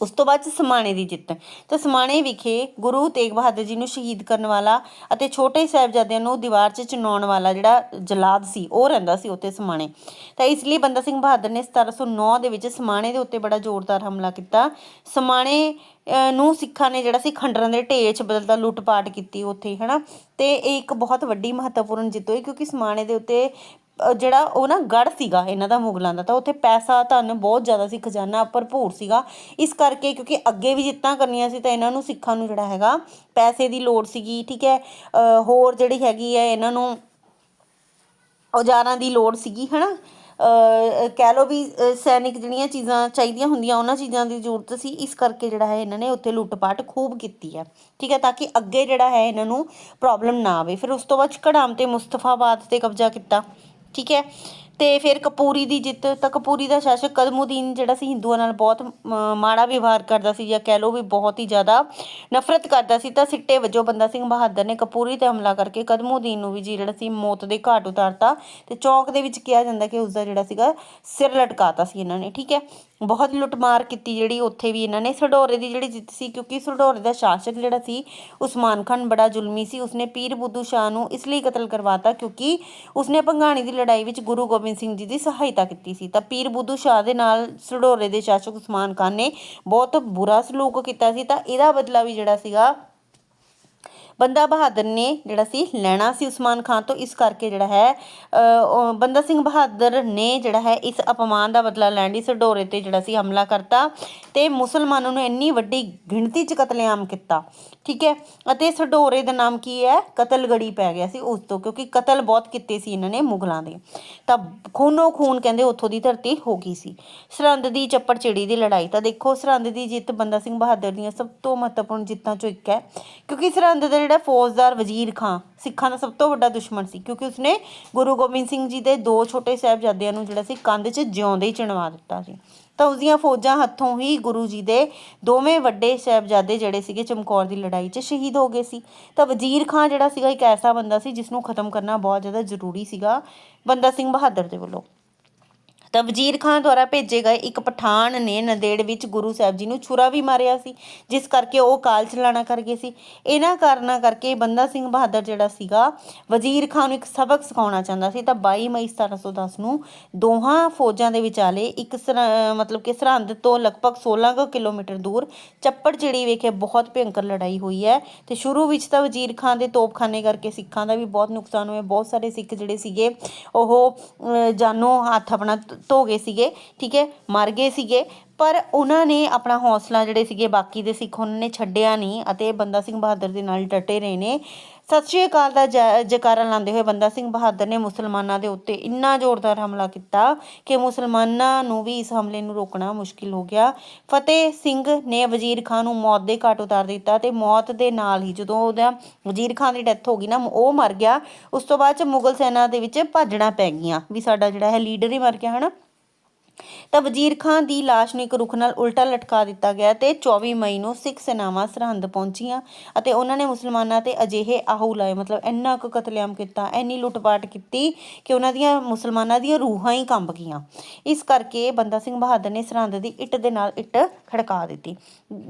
ਉਸ ਤੋਂ ਬਾਅਦ ਸਮਾਣੇ ਦੀ ਜਿੱਤ। ਤਾਂ ਸਮਾਣੇ ਵਿਖੇ ਗੁਰੂ ਤੇਗ ਬਹਾਦਰ ਜੀ ਨੂੰ ਸ਼ਹੀਦ ਕਰਨ ਵਾਲਾ ਅਤੇ ਛੋਟੇ ਸਾਹਿਬਜ਼ਾਦਿਆਂ ਨੂੰ ਦੀਵਾਰ 'ਚ ਚਿਣਾਉਣ ਵਾਲਾ ਜਿਹੜਾ ਜਲਾਦ ਸੀ ਉਹ ਰਹਿੰਦਾ ਸੀ ਉੱਥੇ ਸਮਾਣੇ। ਤਾਂ ਇਸ ਲਈ ਬੰਦਾ ਸਿੰਘ ਬਹਾਦਰ ਨੇ 1709 ਦੇ ਵਿੱਚ ਸਮਾਣੇ ਦੇ ਉੱਤੇ ਬੜਾ ਜ਼ੋਰਦਾਰ ਹਮਲਾ ਕੀਤਾ। ਸਮਾਣੇ ਅਹ, ਨੂੰ ਸਿੱਖਾਂ ਨੇ ਜਿਹੜਾ ਸੀ ਖੰਡਰਾਂ ਦੇ ਢੇਰ 'ਚ ਬਦਲਦਾ ਲੁੱਟ-ਪਾਟ ਕੀਤੀ ਉੱਥੇ ਹਨਾ? ਤੇ ਇਹ ਇੱਕ ਬਹੁਤ ਵੱਡੀ ਮਹੱਤਵਪੂਰਨ ਜਿੱਤ ਹੋਈ ਕਿਉਂਕਿ ਸਮਾਣੇ ਦੇ ਉੱਤੇ ਜਿਹੜਾ ਉਹ ਨਾ ਗੜ ਸੀਗਾ ਇਹਨਾਂ ਦਾ ਮੁਗਲਾਂ ਦਾ, ਤਾਂ ਉੱਥੇ ਪੈਸਾ ਧਨ ਬਹੁਤ ਜ਼ਿਆਦਾ ਸੀ, ਖਜ਼ਾਨਾ ਭਰਪੂਰ ਸੀਗਾ। ਇਸ ਕਰਕੇ ਕਿਉਂਕਿ ਅੱਗੇ ਵੀ ਜਿੱਤਾਂ ਕਰਨੀਆਂ ਸੀ, ਤਾਂ ਇਹਨਾਂ ਨੂੰ ਸਿੱਖਾਂ ਨੂੰ ਜਿਹੜਾ ਹੈਗਾ ਪੈਸੇ ਦੀ ਲੋੜ ਸੀਗੀ, ਠੀਕ ਹੈ? ਹੋਰ ਜਿਹੜੀ ਹੈਗੀ ਹੈ, ਇਹਨਾਂ ਨੂੰ ਔਜ਼ਾਰਾਂ ਦੀ ਲੋੜ ਸੀਗੀ, ਹਨਾ? ਅਹ ਕਹਿ ਲੋ ਵੀ ਸੈਨਿਕ ਜਿਹੜੀਆਂ ਚੀਜ਼ਾਂ ਚਾਹੀਦੀਆਂ ਹੁੰਦੀਆਂ, ਉਹਨਾਂ ਚੀਜ਼ਾਂ ਦੀ ਜ਼ਰੂਰਤ ਸੀ। ਇਸ ਕਰਕੇ ਜਿਹੜਾ ਹੈ, ਇਹਨਾਂ ਨੇ ਉੱਥੇ ਲੁੱਟ-ਪਾਟ ਖੂਬ ਕੀਤੀ ਹੈ, ਠੀਕ ਹੈ? ਤਾਂ ਕਿ ਅੱਗੇ ਜਿਹੜਾ ਹੈ, ਇਹਨਾਂ ਨੂੰ ਪ੍ਰੋਬਲਮ ਨਾ ਆਵੇ। ਫਿਰ ਉਸ ਤੋਂ ਬਾਅਦ ਘੜਾਮ ਤੇ ਮੁਸਤਫਾਬਾਦ ਤੇ ਕਬਜ਼ਾ ਕੀਤਾ। ਠੀਕ ਹੈ? ਤੇ ਫਿਰ ਕਪੂਰੀ ਦੀ ਜਿੱਤ, ਤਾਂ ਕਪੂਰੀ ਦਾ ਸ਼ਾਸਕ ਕਦਮੁਦੀਨ ਜਿਹੜਾ ਸੀ ਹਿੰਦੂਆਂ ਨਾਲ ਬਹੁਤ ਮਾੜਾ ਵਿਵਹਾਰ ਕਰਦਾ ਸੀ ਜਾਂ ਕਹਿ ਲਓ ਵੀ ਬਹੁਤ ਹੀ ਜ਼ਿਆਦਾ ਨਫ਼ਰਤ ਕਰਦਾ ਸੀ, ਤਾਂ ਸਿੱਟੇ ਵਜੋਂ ਬੰਦਾ ਸਿੰਘ ਬਹਾਦਰ ਨੇ ਕਪੂਰੀ ਤੇ ਹਮਲਾ ਕਰਕੇ ਕਦਮੁਦੀਨ ਨੂੰ ਵੀ ਜੀ ਜਿਹੜਾ ਸੀ ਮੌਤ ਦੇ ਘਾਟ ਉਤਾਰਤਾ ਤੇ ਚੌਕ ਦੇ ਵਿੱਚ ਕਿਹਾ ਜਾਂਦਾ ਕਿ ਉਸ ਦਾ ਜਿਹੜਾ ਸੀਗਾ ਸਿਰ ਲਟਕਾਤਾ ਸੀ ਇਹਨਾਂ ਨੇ, ਠੀਕ ਹੈ? ਬਹੁਤ ਲੁੱਟਮਾਰ ਕੀਤੀ ਜਿਹੜੀ ਉੱਥੇ ਵੀ ਇਹਨਾਂ ਨੇ, ਸਡੋਰੇ ਦੀ ਜਿਹੜੀ ਜਿੱਤ ਸੀ, ਕਿਉਂਕਿ ਸਡੋਰੇ ਦਾ ਸ਼ਾਸਕ ਜਿਹੜਾ ਸੀ ਉਸਮਾਨ ਖਾਨ ਬੜਾ ਜ਼ੁਲਮੀ ਸੀ, ਉਸਨੇ ਪੀਰ ਬੁੱਧੂ ਸ਼ਾਹ ਨੂੰ ਇਸ ਲਈ ਕਤਲ ਕਰਵਾਤਾ ਕਿਉਂਕਿ ਉਸਨੇ ਭੰਗਾਣੀ ਦੀ ਲੜਾਈ ਵਿੱਚ ਗੁਰੂ ਗੋਬਿੰਦ ਸਿੰਘ ਜੀ ਦੀ ਸਹਾਇਤਾ ਕੀਤੀ ਸੀ। ਤਾਂ ਪੀਰ ਬੁੱਧੂ ਸ਼ਾਹ ਦੇ ਨਾਲ ਸਡੋਰੇ ਦੇ ਸ਼ਾਸਕ ਉਸਮਾਨ ਖਾਨ ਨੇ ਬਹੁਤ ਬੁਰਾ ਸਲੂਕ ਕੀਤਾ ਸੀ। ਤਾਂ ਇਹਦਾ ਬਦਲਾ ਵੀ ਜਿਹੜਾ ਸੀਗਾ ਬੰਦਾ ਬਹਾਦਰ ਨੇ ਜਿਹੜਾ ਸੀ ਲੈਣਾ ਸੀ ਉਸਮਾਨ ਖਾਨ ਤੋਂ। ਇਸ ਕਰਕੇ ਜਿਹੜਾ ਹੈ ਅਹ, ਬੰਦਾ ਸਿੰਘ ਬਹਾਦਰ ਨੇ ਜਿਹੜਾ ਹੈ ਇਸ ਅਪਮਾਨ ਦਾ ਬਦਲਾ ਲੈਣ ਲਈ ਸਡੋਰੇ ਤੇ ਜਿਹੜਾ ਸੀ ਹਮਲਾ ਕਰਤਾ ਤੇ ਮੁਸਲਮਾਨਾਂ ਨੂੰ ਇੰਨੀ ਵੱਡੀ ਗਿਣਤੀ 'ਚ ਕਤਲੇਆਮ ਕੀਤਾ। ਠੀਕ ਹੈ? ਅਤੇ ਸਡੋਰੇ ਦਾ ਨਾਮ ਕੀ ਹੈ? ਕਤਲਗੜੀ ਪੈ ਗਿਆ ਸੀ ਉਸ ਤੋਂ, ਕਿਉਂਕਿ ਕਤਲ ਬਹੁਤ ਕੀਤੇ ਸੀ ਇਹਨਾਂ ਨੇ ਮੁਗਲਾਂ ਦੇ। ਤਾਂ ਖੂਨੋ ਖੂਨ ਕਹਿੰਦੇ ਉੱਥੋਂ ਦੀ ਧਰਤੀ ਹੋ ਗਈ ਸੀ। ਸਰਹੰਦ ਦੀ ਚੱਪੜਚਿੜੀ ਦੀ ਲੜਾਈ, ਤਾਂ ਦੇਖੋ ਸਰਹੰਦ ਦੀ ਜਿੱਤ ਬੰਦਾ ਸਿੰਘ ਬਹਾਦਰ ਦੀਆਂ ਸਭ ਤੋਂ ਮਹੱਤਵਪੂਰਨ ਜਿੱਤਾਂ ਚੋਂ ਇੱਕ ਹੈ। ਕਿਉਂਕਿ ਸਰਹੰਦ ਦਾ ਜਿਹੜਾ ਫੌਜਦਾਰ ਵਜ਼ੀਰ ਖਾਂ ਸਿੱਖਾਂ ਦਾ ਸਭ ਤੋਂ ਵੱਡਾ ਦੁਸ਼ਮਣ ਸੀ, ਕਿਉਂਕਿ ਉਸਨੇ ਗੁਰੂ ਗੋਬਿੰਦ ਸਿੰਘ ਜੀ ਦੇ ਦੋ ਛੋਟੇ ਸਾਹਿਬਜ਼ਾਦਿਆਂ ਨੂੰ ਜਿਹੜਾ ਸੀ ਕੰਧ 'ਚ ਜਿਉਂਦੇ ਹੀ ਚਿਣਵਾ ਦਿੱਤਾ ਸੀ। ਤਾਂ ਉਸਦੀਆਂ ਫੌਜਾਂ ਹੱਥੋਂ ਹੀ ਗੁਰੂ ਜੀ ਦੇ ਦੋਵੇਂ ਵੱਡੇ ਸਾਹਿਬਜ਼ਾਦੇ ਜਿਹੜੇ ਸੀਗੇ ਚਮਕੌਰ ਦੀ ਲੜਾਈ 'ਚ ਸ਼ਹੀਦ ਹੋ ਗਏ ਸੀ। ਤਾਂ ਵਜ਼ੀਰ ਖਾਂ ਜਿਹੜਾ ਸੀਗਾ ਇੱਕ ਐਸਾ ਬੰਦਾ ਸੀ ਜਿਸ ਨੂੰ ਖਤਮ ਕਰਨਾ ਬਹੁਤ ਜ਼ਿਆਦਾ ਜ਼ਰੂਰੀ ਸੀਗਾ, ਬੰਦਾ ਸਿੰਘ ਬਹਾਦਰ ਦੇ ਵੱਲੋਂ। ਤਾਂ ਵਜ਼ੀਰ ਖਾਨ ਦੁਆਰਾ ਭੇਜੇ ਗਏ ਇੱਕ ਪਠਾਨ ਨੇ ਨੰਦੇੜ ਵਿੱਚ ਗੁਰੂ ਸਾਹਿਬ ਜੀ ਨੂੰ ਛੁਰਾ ਵੀ ਮਾਰਿਆ ਸੀ ਜਿਸ ਕਰਕੇ ਉਹ ਕਾਲ ਚਲਾਣਾ ਕਰ ਗਏ ਸੀ। ਇਹਨਾਂ ਕਾਰਨਾਂ ਕਰਕੇ ਬੰਦਾ ਸਿੰਘ ਬਹਾਦਰ ਜਿਹੜਾ ਸੀਗਾ ਵਜ਼ੀਰ ਖਾਨ ਨੂੰ ਇੱਕ ਸਬਕ ਸਿਖਾਉਣਾ ਚਾਹੁੰਦਾ ਸੀ। ਤਾਂ 22 ਮਈ 1710 ਨੂੰ ਦੋਹਾਂ ਫੌਜਾਂ ਦੇ ਵਿਚਾਲੇ ਇੱਕ ਸਰ- ਮਤਲਬ ਕਿ ਸਰਹੰਦ ਤੋਂ ਲਗਭਗ 16 ਕੁ ਕਿਲੋਮੀਟਰ ਦੂਰ ਚੱਪੜ ਚਿੜੀ ਵਿਖੇ ਬਹੁਤ ਭਿਅੰਕਰ ਲੜਾਈ ਹੋਈ ਹੈ ਤੇ ਸ਼ੁਰੂ ਵਿੱਚ ਤਾਂ ਵਜ਼ੀਰ ਖਾਨ ਦੇ ਤੋਪਖਾਨੇ ਕਰਕੇ ਸਿੱਖਾਂ ਦਾ ਵੀ ਬਹੁਤ ਨੁਕਸਾਨ ਹੋਇਆ। ਬਹੁਤ ਸਾਰੇ ਸਿੱਖ ਜਿਹੜੇ ਸੀਗੇ ਉਹ ਅਹ, ਜਾਨੋਂ ਹੱਥ ਆਪਣਾ ਧੋ ਗਏ ਸੀਗੇ, ਠੀਕ ਹੈ, ਮਰ ਗਏ ਸੀਗੇ, ਪਰ ਉਹਨਾਂ ਨੇ ਆਪਣਾ ਹੌਸਲਾ ਜਿਹੜੇ ਸੀਗੇ, ਬਾਕੀ ਦੇ ਸਿੱਖ ਉਹਨਾਂ ਨੇ ਛੱਡਿਆ ਨਹੀਂ ਅਤੇ ਬੰਦਾ ਸਿੰਘ ਬਹਾਦਰ ਦੇ ਨਾਲ ਡਟੇ ਰਹੇ ਨੇ। ਸਤਿ ਸ਼੍ਰੀ ਅਕਾਲ ਦਾ ਜੈਕਾਰਾ ਲਾਉਂਦੇ ਹੋਏ ਬੰਦਾ ਸਿੰਘ ਬਹਾਦਰ ਨੇ ਮੁਸਲਮਾਨਾਂ ਦੇ ਉੱਤੇ ਇੰਨਾ ਜ਼ੋਰਦਾਰ ਹਮਲਾ ਕੀਤਾ ਕਿ ਮੁਸਲਮਾਨਾਂ ਨੂੰ ਵੀ ਇਸ ਹਮਲੇ ਨੂੰ ਰੋਕਣਾ ਮੁਸ਼ਕਿਲ ਹੋ ਗਿਆ। ਫਤਿਹ ਸਿੰਘ ਨੇ ਵਜ਼ੀਰ ਖਾਨ ਨੂੰ ਮੌਤ ਦੇ ਘਾਟ ਉਤਾਰ ਦਿੱਤਾ ਤੇ ਮੌਤ ਦੇ ਨਾਲ ਹੀ ਜਦੋਂ ਉਹਦਾ ਵਜ਼ੀਰ ਖਾਨ ਦੀ ਡੈਥ ਹੋ ਗਈ ਨਾ, ਉਹ ਮਰ ਗਿਆ। ਉਸ ਤੋਂ ਬਾਅਦ ਚ ਮੁਗਲ ਸੈਨਾ ਦੇ ਵਿੱਚ ਭਾਜਣਾ ਪੈ ਗਈਆਂ। ਵੀ ਸਾਡਾ ਜਿਹੜਾ ਹੈ ਲੀਡਰ ਹੀ ਮਰ ਗਿਆ, ਹਨਾ? ਤਾਂ ਵਜ਼ੀਰ ਖਾਨ ਦੀ ਲਾਸ਼ ਨੂੰ ਇੱਕ ਰੁੱਖ ਨਾਲ ਉਲਟਾ ਲਟਕਾ ਦਿੱਤਾ ਗਿਆ ਤੇ 24 ਮਈ ਨੂੰ ਸਿੱਖ ਸੈਨਾਵਾਂ ਸਰਹੰਦ ਪਹੁੰਚੀਆਂ ਅਤੇ ਉਹਨਾਂ ਨੇ ਮੁਸਲਮਾਨਾਂ ਤੇ ਅਜਿਹੇ ਆਹੂ ਲਾਏ ਮਤਲਬ ਇੰਨਾ ਕੁ ਕਤਲੇਆਮ ਕੀਤਾ, ਇੰਨੀ ਲੁੱਟਪਾਟ ਕੀਤੀ ਕਿ ਉਹਨਾਂ ਦੀਆਂ ਮੁਸਲਮਾਨਾਂ ਦੀਆਂ ਰੂਹਾਂ ਹੀ ਕੰਬ ਗਈਆਂ। ਇਸ ਕਰਕੇ ਬੰਦਾ ਸਿੰਘ ਬਹਾਦਰ ਨੇ ਸਰਹੰਦ ਦੀ ਇੱਟ ਦੇ ਨਾਲ ਇੱਟ ਖੜਕਾ ਦਿੱਤੀ।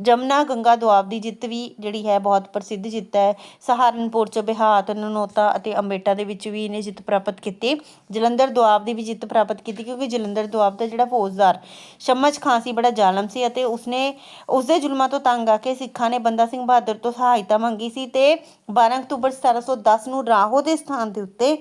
ਜਮਨਾ ਗੰਗਾ ਦੁਆਬ ਦੀ ਜਿੱਤ ਵੀ ਜਿਹੜੀ ਹੈ ਬਹੁਤ ਪ੍ਰਸਿੱਧ ਜਿੱਤ ਹੈ। ਸਹਾਰਨਪੁਰ ਚ ਬਿਹਾਤ, ਨਨੋਤਾ ਅਤੇ ਅੰਬੇਟਾ ਦੇ ਵਿੱਚ ਵੀ ਇਹਨੇ ਜਿੱਤ ਪ੍ਰਾਪਤ ਕੀਤੀ। ਜਲੰਧਰ ਦੁਆਬ ਦੀ ਵੀ ਜਿੱਤ ਪ੍ਰਾਪਤ ਕੀਤੀ ਕਿਉਂਕਿ ਜਲੰਧਰ ਦੁਆਬ ਦਾ ਜਿਹੜਾ ਫੌਜਦਾਰ ਸ਼ਮਜ ਖਾਂ ਸੀ, ਬੜਾ ਜ਼ਾਲਮ ਸੀ ਅਤੇ ਉਸਨੇ ਉਸਦੇ ਜ਼ੁਲਮਾਂ ਤੋਂ ਤੰਗ ਆ ਕੇ ਸਿੱਖਾਂ ਨੇ ਬੰਦਾ ਸਿੰਘ ਬਹਾਦਰ ਤੋਂ ਸਹਾਇਤਾ ਮੰਗੀ ਸੀ ਤੇ 12 ਅਕਤੂਬਰ 1710 ਨੂੰ ਰਾਹੋ ਦੇ ਸਥਾਨ ਦੇ ਉੱਤੇ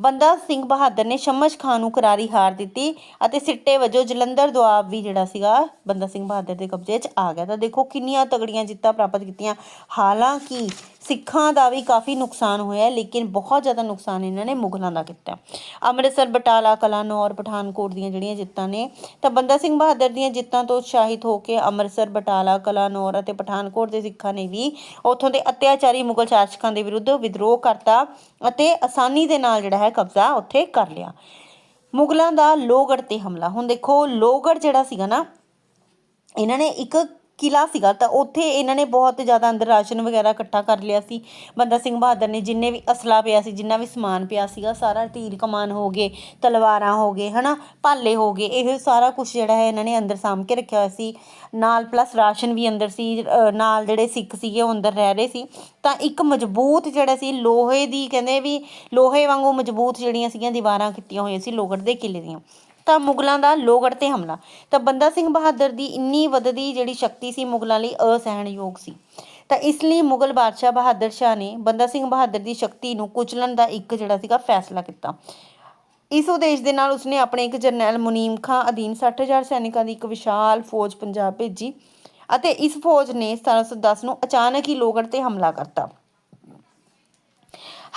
ਬੰਦਾ ਸਿੰਘ ਬਹਾਦਰ ਨੇ ਸ਼ਮਸ਼ ਖਾਨ ਨੂੰ ਕਰਾਰੀ ਹਾਰ ਦਿੱਤੀ ਅਤੇ ਸਿੱਟੇ ਵਜੋਂ ਜਲੰਧਰ ਦੁਆਬ ਵੀ ਜਿਹੜਾ ਸੀਗਾ ਬੰਦਾ ਸਿੰਘ ਬਹਾਦਰ ਦੇ ਕਬਜ਼ੇ 'ਚ ਆ ਗਿਆ। ਤਾਂ ਦੇਖੋ ਕਿੰਨੀਆਂ ਤਗੜੀਆਂ ਜਿੱਤਾਂ ਪ੍ਰਾਪਤ ਕੀਤੀਆਂ। ਹਾਲਾਂਕਿ ਸਿੱਖਾਂ ਦਾ ਵੀ ਕਾਫੀ ਨੁਕਸਾਨ ਹੋਇਆ ਲੇਕਿਨ ਬਹੁਤ ਜ਼ਿਆਦਾ ਨੁਕਸਾਨ ਇਹਨਾਂ ਨੇ ਮੁਗਲਾਂ ਦਾ ਕੀਤਾ ਅੰਮ੍ਰਿਤਸਰ, ਬਟਾਲਾ, ਕਲਾਨੌਰ, ਪਠਾਨਕੋਟ ਦੀਆਂ ਜਿਹੜੀਆਂ ਜਿੱਤਾਂ ਨੇ, ਤਾਂ ਬੰਦਾ ਸਿੰਘ ਬਹਾਦਰ ਦੀਆਂ ਜਿੱਤਾਂ ਤੋਂ ਉਤਸ਼ਾਹਿਤ ਹੋ ਕੇ ਅੰਮ੍ਰਿਤਸਰ, ਬਟਾਲਾ, ਕਲਾਨੌਰ ਅਤੇ ਪਠਾਨਕੋਟ ਦੇ ਸਿੱਖਾਂ ਨੇ ਵੀ ਉੱਥੋਂ ਦੇ ਅਤਿਆਚਾਰੀ ਮੁਗਲ ਸ਼ਾਸਕਾਂ ਦੇ ਵਿਰੁੱਧ ਵਿਦਰੋਹ ਕਰਤਾ ਅਤੇ ਆਸਾਨੀ ਦੇ ਨਾਲ ਜਿਹੜਾ ਹੈ ਕਬਜ਼ਾ ਉੱਥੇ ਕਰ ਲਿਆ। ਮੁਗਲਾਂ ਦਾ ਲੋਹਗੜ੍ਹ ਤੇ ਹਮਲਾ। ਹੁਣ ਦੇਖੋ, ਲੋਹਗੜ੍ਹ ਜਿਹੜਾ ਸੀਗਾ ਨਾ, ਇਹਨਾਂ ਨੇ ਇੱਕ ਕਿਲਾ ਸੀਗਾ, ਤਾਂ ਉੱਥੇ ਇਹਨਾਂ ਨੇ ਬਹੁਤ ਜ਼ਿਆਦਾ ਅੰਦਰ ਰਾਸ਼ਨ ਵਗੈਰਾ ਇਕੱਠਾ ਕਰ ਲਿਆ ਸੀ। ਬੰਦਾ ਸਿੰਘ ਬਹਾਦਰ ਨੇ ਜਿੰਨੇ ਵੀ ਅਸਲਾ ਪਿਆ ਸੀ, ਜਿੰਨਾ ਵੀ ਸਮਾਨ ਪਿਆ ਸੀਗਾ, ਸਾਰਾ ਤੀਰ ਕਮਾਨ ਹੋ ਗਏ, ਤਲਵਾਰਾਂ ਹੋ ਗਏ, ਹਨਾ, ਭਾਲੇ ਹੋ ਗਏ, ਇਹ ਸਾਰਾ ਕੁਝ ਜਿਹੜਾ ਹੈ ਇਹਨਾਂ ਨੇ ਅੰਦਰ ਸਾਂਭ ਕੇ ਰੱਖਿਆ ਹੋਇਆ ਸੀ। ਨਾਲ ਪਲੱਸ ਰਾਸ਼ਨ ਵੀ ਅੰਦਰ ਸੀ ਨਾਲ ਜਿਹੜੇ ਸਿੱਖ ਸੀਗੇ ਉਹ ਅੰਦਰ ਰਹਿ ਰਹੇ ਸੀ। ਤਾਂ ਇੱਕ ਮਜ਼ਬੂਤ ਜਿਹੜਾ ਸੀ, ਲੋਹੇ ਦੀ ਕਹਿੰਦੇ ਵੀ, ਲੋਹੇ ਵਾਂਗੂ ਮਜ਼ਬੂਤ ਜਿਹੜੀਆਂ ਸੀਗੀਆਂ, ਦੀਵਾਰਾਂ ਕੀਤੀਆਂ ਹੋਈਆਂ ਸੀ ਲੋਗੜ ਦੇ ਕਿਲੇ ਦੀਆਂ। ਤਾਂ ਮੁਗਲਾਂ ਦਾ ਲੋਗੜ ਤੇ ਹਮਲਾ। ਤਾਂ ਬੰਦਾ ਸਿੰਘ ਬਹਾਦਰ ਦੀ ਇੰਨੀ ਵੱਧਦੀ ਜਿਹੜੀ ਸ਼ਕਤੀ ਸੀ ਮੁਗਲਾਂ ਲਈ ਅਸਹਿਣਯੋਗ ਸੀ। ਤਾਂ ਇਸ ਲਈ ਮੁਗਲ ਬਾਦਸ਼ਾਹ ਬਹਾਦਰ ਸ਼ਾਹ ਨੇ ਬੰਦਾ ਸਿੰਘ ਬਹਾਦਰ ਦੀ ਸ਼ਕਤੀ ਨੂੰ ਕੁਚਲਣ ਦਾ ਇੱਕ ਜਿਹੜਾ ਸੀਗਾ ਫੈਸਲਾ ਕੀਤਾ। ਇਸ ਉਦੇਸ਼ ਦੇ ਨਾਲ ਉਸਨੇ ਆਪਣੇ ਇੱਕ ਜਰਨੈਲ ਮੁਨੀਮ ਖਾਂ ਅਧੀਨ 60000 ਸੈਨਿਕਾਂ ਦੀ ਇੱਕ ਵਿਸ਼ਾਲ ਫੌਜ ਪੰਜਾਬ ਭੇਜੀ ਅਤੇ ਇਸ ਫੌਜ ਨੇ 1710 ਨੂੰ ਅਚਾਨਕ ਹੀ ਲੋਗੜ ਤੇ ਹਮਲਾ ਕਰਤਾ।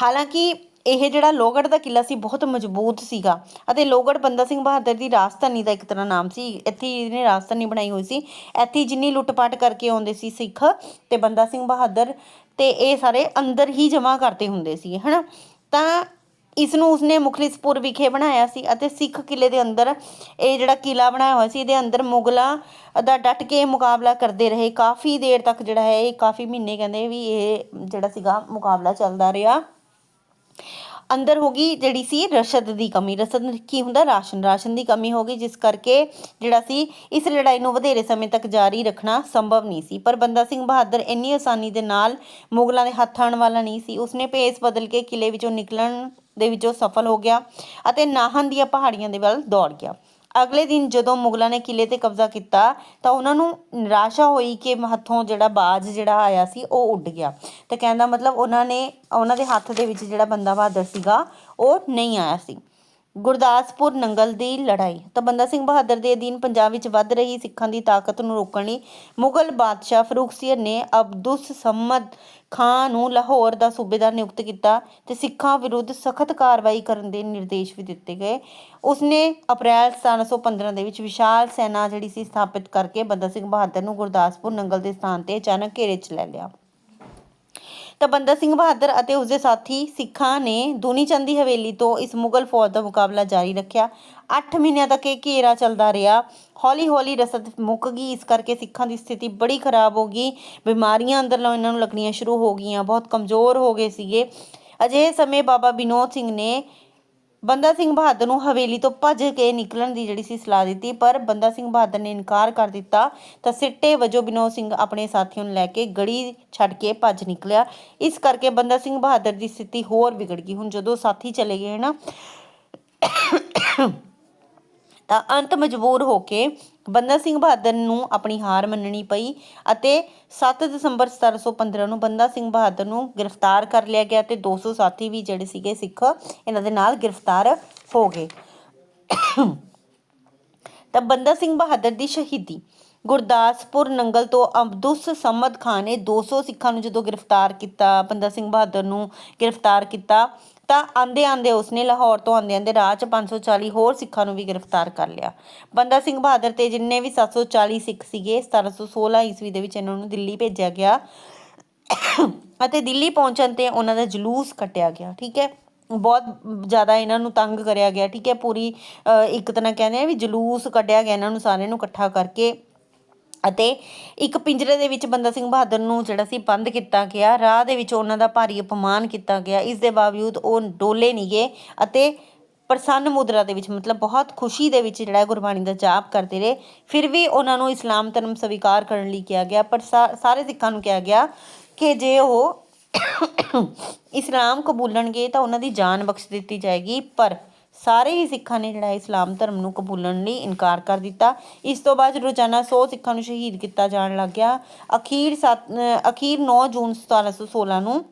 ਹਾਲਾਂਕਿ ਇਹ ਜਿਹੜਾ ਲੋਹਗੜ੍ਹ ਦਾ ਕਿਲਾ ਸੀ, ਬਹੁਤ ਮਜ਼ਬੂਤ ਸੀਗਾ ਅਤੇ ਲੋਹਗੜ੍ਹ ਬੰਦਾ ਸਿੰਘ ਬਹਾਦਰ ਦੀ ਰਾਜਧਾਨੀ ਦਾ ਇੱਕ ਤਰ੍ਹਾਂ ਨਾਮ ਸੀ। ਇੱਥੇ ਇਹਨੇ ਰਾਜਧਾਨੀ ਬਣਾਈ ਹੋਈ ਸੀ। ਇੱਥੇ ਹੀ ਜਿੰਨੀ ਲੁੱਟਪਾਟ ਕਰਕੇ ਆਉਂਦੇ ਸੀ ਸਿੱਖ ਤੇ ਬੰਦਾ ਸਿੰਘ ਬਹਾਦਰ ਤੇ ਇਹ ਸਾਰੇ ਅੰਦਰ ਹੀ ਜਮ੍ਹਾਂ ਕਰਦੇ ਹੁੰਦੇ ਸੀ, ਹਨਾ? ਤਾਂ ਇਸ ਨੂੰ ਉਸਨੇ ਮੁਖਲਿਸਪੁਰ ਵਿਖੇ ਬਣਾਇਆ ਸੀ ਅਤੇ ਸਿੱਖ ਕਿਲੇ ਦੇ ਅੰਦਰ ਇਹ ਜਿਹੜਾ ਕਿਲਾ ਬਣਾਇਆ ਹੋਇਆ ਸੀ, ਇਹਦੇ ਅੰਦਰ ਮੁਗਲਾਂ ਦਾ ਡਟ ਕੇ ਮੁਕਾਬਲਾ ਕਰਦੇ ਰਹੇ। ਕਾਫੀ ਦੇਰ ਤੱਕ ਜਿਹੜਾ ਹੈ ਇਹ ਕਾਫੀ ਮਹੀਨੇ ਕਹਿੰਦੇ ਵੀ ਇਹ ਜਿਹੜਾ ਸੀਗਾ ਮੁਕਾਬਲਾ ਚੱਲਦਾ ਰਿਹਾ। ਅੰਦਰ ਹੋ ਗਈ ਜਿਹੜੀ ਸੀ ਰਸਦ ਦੀ ਕਮੀ। ਰਸਦ ਕੀ ਹੁੰਦਾ? ਰਾਸ਼ਨ। ਰਾਸ਼ਨ ਦੀ ਕਮੀ ਹੋ ਗਈ, ਜਿਸ ਕਰਕੇ ਜਿਹੜਾ ਸੀ, ਇਸ ਲੜਾਈ ਨੂੰ ਵਧੇਰੇ ਸਮੇਂ ਤੱਕ ਜਾਰੀ ਰੱਖਣਾ ਸੰਭਵ ਨਹੀਂ ਸੀ। ਪਰ ਬੰਦਾ ਸਿੰਘ ਬਹਾਦਰ ਇੰਨੀ ਆਸਾਨੀ ਦੇ ਨਾਲ ਮੁਗਲਾਂ ਦੇ ਹੱਥ ਆਉਣ ਵਾਲਾ ਨਹੀਂ ਸੀ। ਉਸਨੇ ਭੇਸ ਬਦਲ ਕੇ ਕਿਲੇ ਵਿੱਚੋਂ ਨਿਕਲਣ ਦੇ ਵਿੱਚੋਂ ਸਫਲ ਹੋ ਗਿਆ ਅਤੇ ਨਾਹਨ ਦੀਆਂ ਪਹਾੜੀਆਂ ਦੇ ਵੱਲ ਦੌੜ ਗਿਆ। ਅਗਲੇ ਦਿਨ ਜਦੋਂ ਮੁਗਲਾਂ ਨੇ ਕਿਲੇ ਤੇ ਕਬਜ਼ਾ ਕੀਤਾ, ਤਾਂ ਉਹਨਾਂ ਨੂੰ ਨਿਰਾਸ਼ਾ ਹੋਈ ਕਿ ਹੱਥੋਂ ਜਿਹੜਾ ਬਾਜ ਜਿਹੜਾ ਆਇਆ ਸੀ, ਉਹ ਉੱਡ ਗਿਆ। ਤੇ ਕਹਿੰਦਾ ਮਤਲਬ ਉਹਨਾਂ ਨੇ, ਉਹਨਾਂ ਦੇ ਹੱਥ ਦੇ ਵਿੱਚ ਜਿਹੜਾ ਬੰਦਾ ਬਹਾਦਰ ਸੀਗਾ, ਉਹ ਨਹੀਂ ਆਇਆ ਸੀ। ਗੁਰਦਾਸਪੁਰ ਨੰਗਲ ਦੀ ਲੜਾਈ। ਤਾਂ ਬੰਦਾ ਸਿੰਘ ਬਹਾਦਰ ਦੇ ਅਧੀਨ ਪੰਜਾਬ ਵਿੱਚ ਵੱਧ ਰਹੀ ਸਿੱਖਾਂ ਦੀ ਤਾਕਤ ਨੂੰ ਰੋਕਣ ਲਈ ਮੁਗਲ ਬਾਦਸ਼ਾਹ ਫਰੂਖਸੀਰ ਨੇ ਅਬਦੁਸ ਸਮਦ ਖਾਂ ਨੂੰ ਲਾਹੌਰ ਦਾ ਸੂਬੇਦਾਰ ਨਿਯੁਕਤ ਕੀਤਾ ਤੇ ਸਿੱਖਾਂ ਵਿਰੁੱਧ ਸਖਤ ਕਾਰਵਾਈ ਕਰਨ ਦੇ ਨਿਰਦੇਸ਼ ਵੀ ਦਿੱਤੇ ਗਏ। ਉਸਨੇ ਅਪ੍ਰੈਲ 1715 ਦੇ ਵਿੱਚ ਵਿਸ਼ਾਲ ਸੈਨਾ ਜਿਹੜੀ ਸੀ ਸਥਾਪਿਤ ਕਰਕੇ ਬੰਦਾ ਸਿੰਘ ਬਹਾਦਰ ਨੂੰ ਗੁਰਦਾਸਪੁਰ ਨੰਗਲ ਦੇ ਸਥਾਨ ਤੇ ਅਚਾਨਕ ਘੇਰੇ 'ਚ ਲੈ ਲਿਆ। ਤਾਂ ਬੰਦਾ ਸਿੰਘ ਬਹਾਦਰ ਅਤੇ ਉਸਦੇ ਸਾਥੀ ਸਿੱਖਾਂ ਨੇ ਦੂਨੀ ਚੰਦ ਦੀ ਹਵੇਲੀ ਤੋਂ ਇਸ ਮੁਗਲ ਫੌਜ ਦਾ ਮੁਕਾਬਲਾ ਜਾਰੀ ਰੱਖਿਆ। 8 ਮਹੀਨਿਆਂ ਤੱਕ ਇਹ ਘੇਰਾ ਚੱਲਦਾ ਰਿਹਾ। ਹੌਲੀ ਹੌਲੀ ਰਸਦ ਮੁੱਕ ਗਈ। ਇਸ ਕਰਕੇ ਸਿੱਖਾਂ ਦੀ ਸਥਿਤੀ ਬੜੀ ਖਰਾਬ ਹੋ ਗਈ। ਬਿਮਾਰੀਆਂ ਅੰਦਰੋਂ ਇਹਨਾਂ ਨੂੰ ਲੱਗਣੀਆਂ ਸ਼ੁਰੂ ਹੋ ਗਈਆਂ। ਬਹੁਤ ਕਮਜ਼ੋਰ ਹੋ ਗਏ ਸੀਗੇ। ਅਜਿਹੇ ਸਮੇਂ ਬਾਬਾ ਵਿਨੋਦ ਸਿੰਘ ਨੇ ਬੰਦਾ ਸਿੰਘ ਬਹਾਦਰ ਨੂੰ ਹਵੇਲੀ ਤੋਂ ਭੱਜ ਕੇ ਨਿਕਲਣ ਦੀ ਜਿਹੜੀ ਸੀ ਸਲਾਹ ਦਿੱਤੀ, ਪਰ ਬੰਦਾ ਸਿੰਘ ਬਹਾਦਰ ਨੇ ਇਨਕਾਰ ਕਰ ਦਿੱਤਾ ਤਾਂ ਸਿੱਟੇ ਵਜੋਂ ਵਿਨੋਦ ਸਿੰਘ ਆਪਣੇ ਸਾਥੀਆਂ ਨੂੰ ਲੈ ਕੇ ਗੜੀ ਛੱਡ ਕੇ ਭੱਜ ਨਿਕਲਿਆ। ਇਸ ਕਰਕੇ ਬੰਦਾ ਸਿੰਘ ਬਹਾਦਰ ਦੀ ਸਥਿਤੀ ਹੋਰ ਵਿਗੜ ਗਈ। ਹੁਣ ਜਦੋਂ ਸਾਥੀ ਚਲੇ ਗਏ ਨਾ ਤਾਂ ਅੰਤ ਮਜਬੂਰ ਹੋ ਕੇ ਬੰਦਾ ਸਿੰਘ ਬਹਾਦਰ ਨੂੰ ਆਪਣੀ ਹਾਰ ਮੰਨਣੀ ਪਈ ਅਤੇ 7 ਦਸੰਬਰ 1715 ਨੂੰ ਬੰਦਾ ਸਿੰਘ ਬਹਾਦਰ ਨੂੰ ਗ੍ਰਿਫਤਾਰ ਕਰ ਲਿਆ ਗਿਆ ਤੇ 200 ਸਾਥੀ ਵੀ ਜਿਹੜੇ ਸੀਗੇ ਸਿੱਖ, ਇਹਨਾਂ ਦੇ ਨਾਲ ਗ੍ਰਿਫਤਾਰ ਹੋ ਗਏ। ਤਾਂ ਬੰਦਾ ਸਿੰਘ ਬਹਾਦਰ ਦੀ ਸ਼ਹੀਦੀ ਗੁਰਦਾਸਪੁਰ ਨੰਗਲ ਤੋਂ ਅਬਦੁਸ ਸਮਦ ਖਾਨ ਨੇ 200 ਸਿੱਖਾਂ ਨੂੰ ਜਦੋਂ ਗ੍ਰਿਫਤਾਰ ਕੀਤਾ, ਬੰਦਾ ਸਿੰਘ ਬਹਾਦਰ ਨੂੰ ਗ੍ਰਿਫਤਾਰ ਕੀਤਾ ਤਾਂ ਆਂਦੇ ਆਂਦੇ ਉਸਨੇ ਲਾਹੌਰ ਤੋਂ ਆਂਦੇ ਆਂਦੇ ਰਾਹ 'ਚ 540 ਹੋਰ ਸਿੱਖਾਂ ਨੂੰ ਵੀ ਗ੍ਰਿਫਤਾਰ ਕਰ ਲਿਆ। ਬੰਦਾ ਸਿੰਘ ਬਹਾਦਰ ਤੇ ਜਿੰਨੇ ਵੀ 740 ਸਿੱਖ ਸੀਗੇ 1716 ਈਸਵੀ ਦੇ ਵਿੱਚ ਇਹਨਾਂ ਨੂੰ ਦਿੱਲੀ ਭੇਜਿਆ ਗਿਆ ਅਤੇ ਦਿੱਲੀ ਪਹੁੰਚਣ ਤੇ ਉਹਨਾਂ ਦਾ ਜਲੂਸ ਕੱਟਿਆ ਗਿਆ ਠੀਕ ਹੈ? ਬਹੁਤ ਜ਼ਿਆਦਾ ਇਹਨਾਂ ਨੂੰ ਤੰਗ ਕਰਿਆ ਗਿਆ ਠੀਕ ਹੈ? ਪੂਰੀ ਅ, ਇੱਕ ਤਰ੍ਹਾਂ ਕਹਿੰਦੇ ਆ ਵੀ ਜਲੂਸ ਕੱਢਿਆ ਗਿਆ ਇਹਨਾਂ ਨੂੰ ਸਾਰਿਆਂ ਨੂੰ ਇਕੱਠਾ ਕਰਕੇ। ਅਤੇ ਇੱਕ ਪਿੰਜਰੇ ਦੇ ਵਿੱਚ ਬੰਦਾ ਸਿੰਘ ਬਹਾਦਰ ਨੂੰ ਜਿਹੜਾ ਸੀ ਬੰਦ ਕੀਤਾ ਗਿਆ, ਰਾਹ ਦੇ ਵਿੱਚ ਉਹਨਾਂ ਦਾ ਭਾਰੀ ਅਪਮਾਨ ਕੀਤਾ ਗਿਆ। ਇਸ ਦੇ ਬਾਵਜੂਦ ਉਹ ਡੋਲੇ ਨਹੀਂ ਗਏ ਅਤੇ ਪ੍ਰਸੰਨ ਮੁਦਰਾ ਦੇ ਵਿੱਚ, ਮਤਲਬ ਬਹੁਤ ਖੁਸ਼ੀ ਦੇ ਵਿੱਚ ਜਿਹੜਾ ਗੁਰਬਾਣੀ ਦਾ ਜਾਪ ਕਰਦੇ ਰਹੇ। ਫਿਰ ਵੀ ਉਹਨਾਂ ਨੂੰ ਇਸਲਾਮ ਧਰਮ ਸਵੀਕਾਰ ਕਰਨ ਲਈ ਕਿਹਾ ਗਿਆ, ਪਰ ਸਾ- ਸਾਰੇ ਸਿੱਖਾਂ ਨੂੰ ਕਿਹਾ ਗਿਆ ਕਿ ਜੇ ਉਹ ਇਸਲਾਮ ਕਬੂਲਣਗੇ ਤਾਂ ਉਹਨਾਂ ਦੀ ਜਾਨ ਬਖਸ਼ ਦਿੱਤੀ ਜਾਏਗੀ, ਪਰ ਸਾਰੇ ਹੀ ਸਿੱਖਾਂ ਨੇ ਜਿਹੜਾ ਇਸਲਾਮ ਧਰਮ ਨੂੰ ਕਬੂਲਣ ਲਈ ਇਨਕਾਰ ਕਰ ਦਿੱਤਾ। ਇਸ ਤੋਂ ਬਾਅਦ ਰੋਜ਼ਾਨਾ 100 ਸਿੱਖਾਂ ਨੂੰ ਸ਼ਹੀਦ ਕੀਤਾ ਜਾਣ ਲੱਗ ਗਿਆ ਅਖੀਰ ਸੱਤ- ਅਹ ਅਖੀਰ 9 ਜੂਨ 1716 ਨੂੰ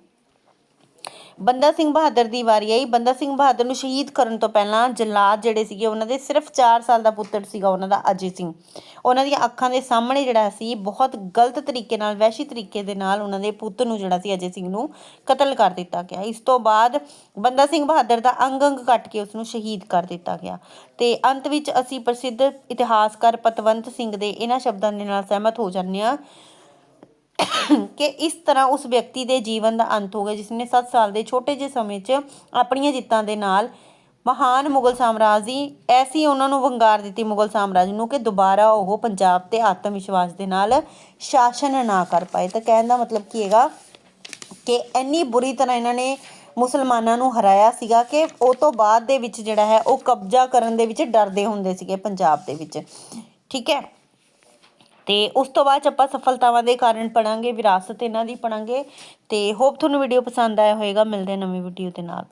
ਬੰਦਾ ਸਿੰਘ ਬਹਾਦਰ ਦੀ ਵਾਰੀ ਆਈ। ਬੰਦਾ ਸਿੰਘ ਬਹਾਦਰ ਨੂੰ ਸ਼ਹੀਦ ਕਰਨ ਤੋਂ ਪਹਿਲਾਂ ਜਲਾਦ ਜਿਹੜੇ ਸੀਗੇ, ਉਹਨਾਂ ਦੇ ਸਿਰਫ 4 ਸਾਲ ਦਾ ਪੁੱਤਰ ਸੀਗਾ, ਉਹਨਾਂ ਦਾ ਅਜੇ ਸਿੰਘ। ਉਹਨਾਂ ਦੀਆਂ ਅੱਖਾਂ ਦੇ ਸਾਹਮਣੇ ਜਿਹੜਾ ਸੀ, ਬਹੁਤ ਗਲਤ ਤਰੀਕੇ ਨਾਲ, ਵਹਿਸ਼ੀ ਤਰੀਕੇ ਦੇ ਨਾਲ ਉਹਨਾਂ ਦੇ ਪੁੱਤ ਨੂੰ ਜਿਹੜਾ ਸੀ, ਅਜੇ ਸਿੰਘ ਨੂੰ ਕਤਲ ਕਰ ਦਿੱਤਾ ਗਿਆ। ਇਸ ਤੋਂ ਬਾਅਦ ਬੰਦਾ ਸਿੰਘ ਬਹਾਦਰ ਦਾ ਅੰਗ ਅੰਗ ਕੱਟ ਕੇ ਉਸ ਨੂੰ ਸ਼ਹੀਦ ਕਰ ਦਿੱਤਾ ਗਿਆ। ਤੇ ਅੰਤ ਵਿੱਚ ਅਸੀਂ ਪ੍ਰਸਿੱਧ ਇਤਿਹਾਸਕਾਰ ਪਤਵੰਤ ਸਿੰਘ ਦੇ ਇਹਨਾਂ ਸ਼ਬਦਾਂ ਦੇ ਨਾਲ ਸਹਿਮਤ ਹੋ ਜਾਂਦੇ ਹਾਂ। ਕਿ ਇਸ ਤਰ੍ਹਾਂ ਉਸ ਵਿਅਕਤੀ ਦੇ ਜੀਵਨ ਦਾ ਅੰਤ ਹੋ ਗਿਆ ਜਿਸ ਨੇ 7 ਸਾਲ ਦੇ ਛੋਟੇ ਜਿਹੇ ਸਮੇਂ 'ਚ ਆਪਣੀਆਂ ਜਿੱਤਾਂ ਦੇ ਨਾਲ ਮਹਾਨ ਮੁਗਲ ਸਾਮਰਾਜ ਦੀ ਐਸੀ ਉਹਨਾਂ ਨੂੰ ਵੰਗਾਰ ਦਿੱਤੀ ਮੁਗਲ ਸਾਮਰਾਜ ਨੂੰ ਕਿ ਦੁਬਾਰਾ ਉਹ ਪੰਜਾਬ ਤੇ ਆਤਮ ਵਿਸ਼ਵਾਸ ਦੇ ਨਾਲ ਸ਼ਾਸਨ ਨਾ ਕਰ ਪਾਏ। ਤਾਂ ਕਹਿਣ ਦਾ ਮਤਲਬ ਕੀ ਹੈਗਾ ਕਿ ਇੰਨੀ ਬੁਰੀ ਤਰ੍ਹਾਂ ਇਹਨਾਂ ਨੇ ਮੁਸਲਮਾਨਾਂ ਨੂੰ ਹਰਾਇਆ ਸੀਗਾ ਕਿ ਉਹ ਤੋਂ ਬਾਅਦ ਦੇ ਵਿੱਚ ਜਿਹੜਾ ਹੈ, ਉਹ ਕਬਜ਼ਾ ਕਰਨ ਦੇ ਵਿੱਚ ਡਰਦੇ ਹੁੰਦੇ ਸੀਗੇ ਪੰਜਾਬ ਦੇ ਵਿੱਚ। ਠੀਕ ਹੈ? ਤੇ ਉਸ ਤੋਂ ਬਾਅਦ 'ਚ ਆਪਾਂ ਸਫਲਤਾਵਾਂ ਦੇ ਕਾਰਨ ਪੜਾਂਗੇ, ਵਿਰਾਸਤ ਇਹਨਾਂ ਦੀ ਪੜਾਂਗੇ ਤੇ ਹੋਪ ਤੁਹਾਨੂੰ ਵੀਡੀਓ ਪਸੰਦ ਆਇਆ ਹੋਵੇਗਾ ਮਿਲਦੇ ਹਾਂ ਨਵੀਂ ਵੀਡੀਓ ਦੇ ਨਾਲ।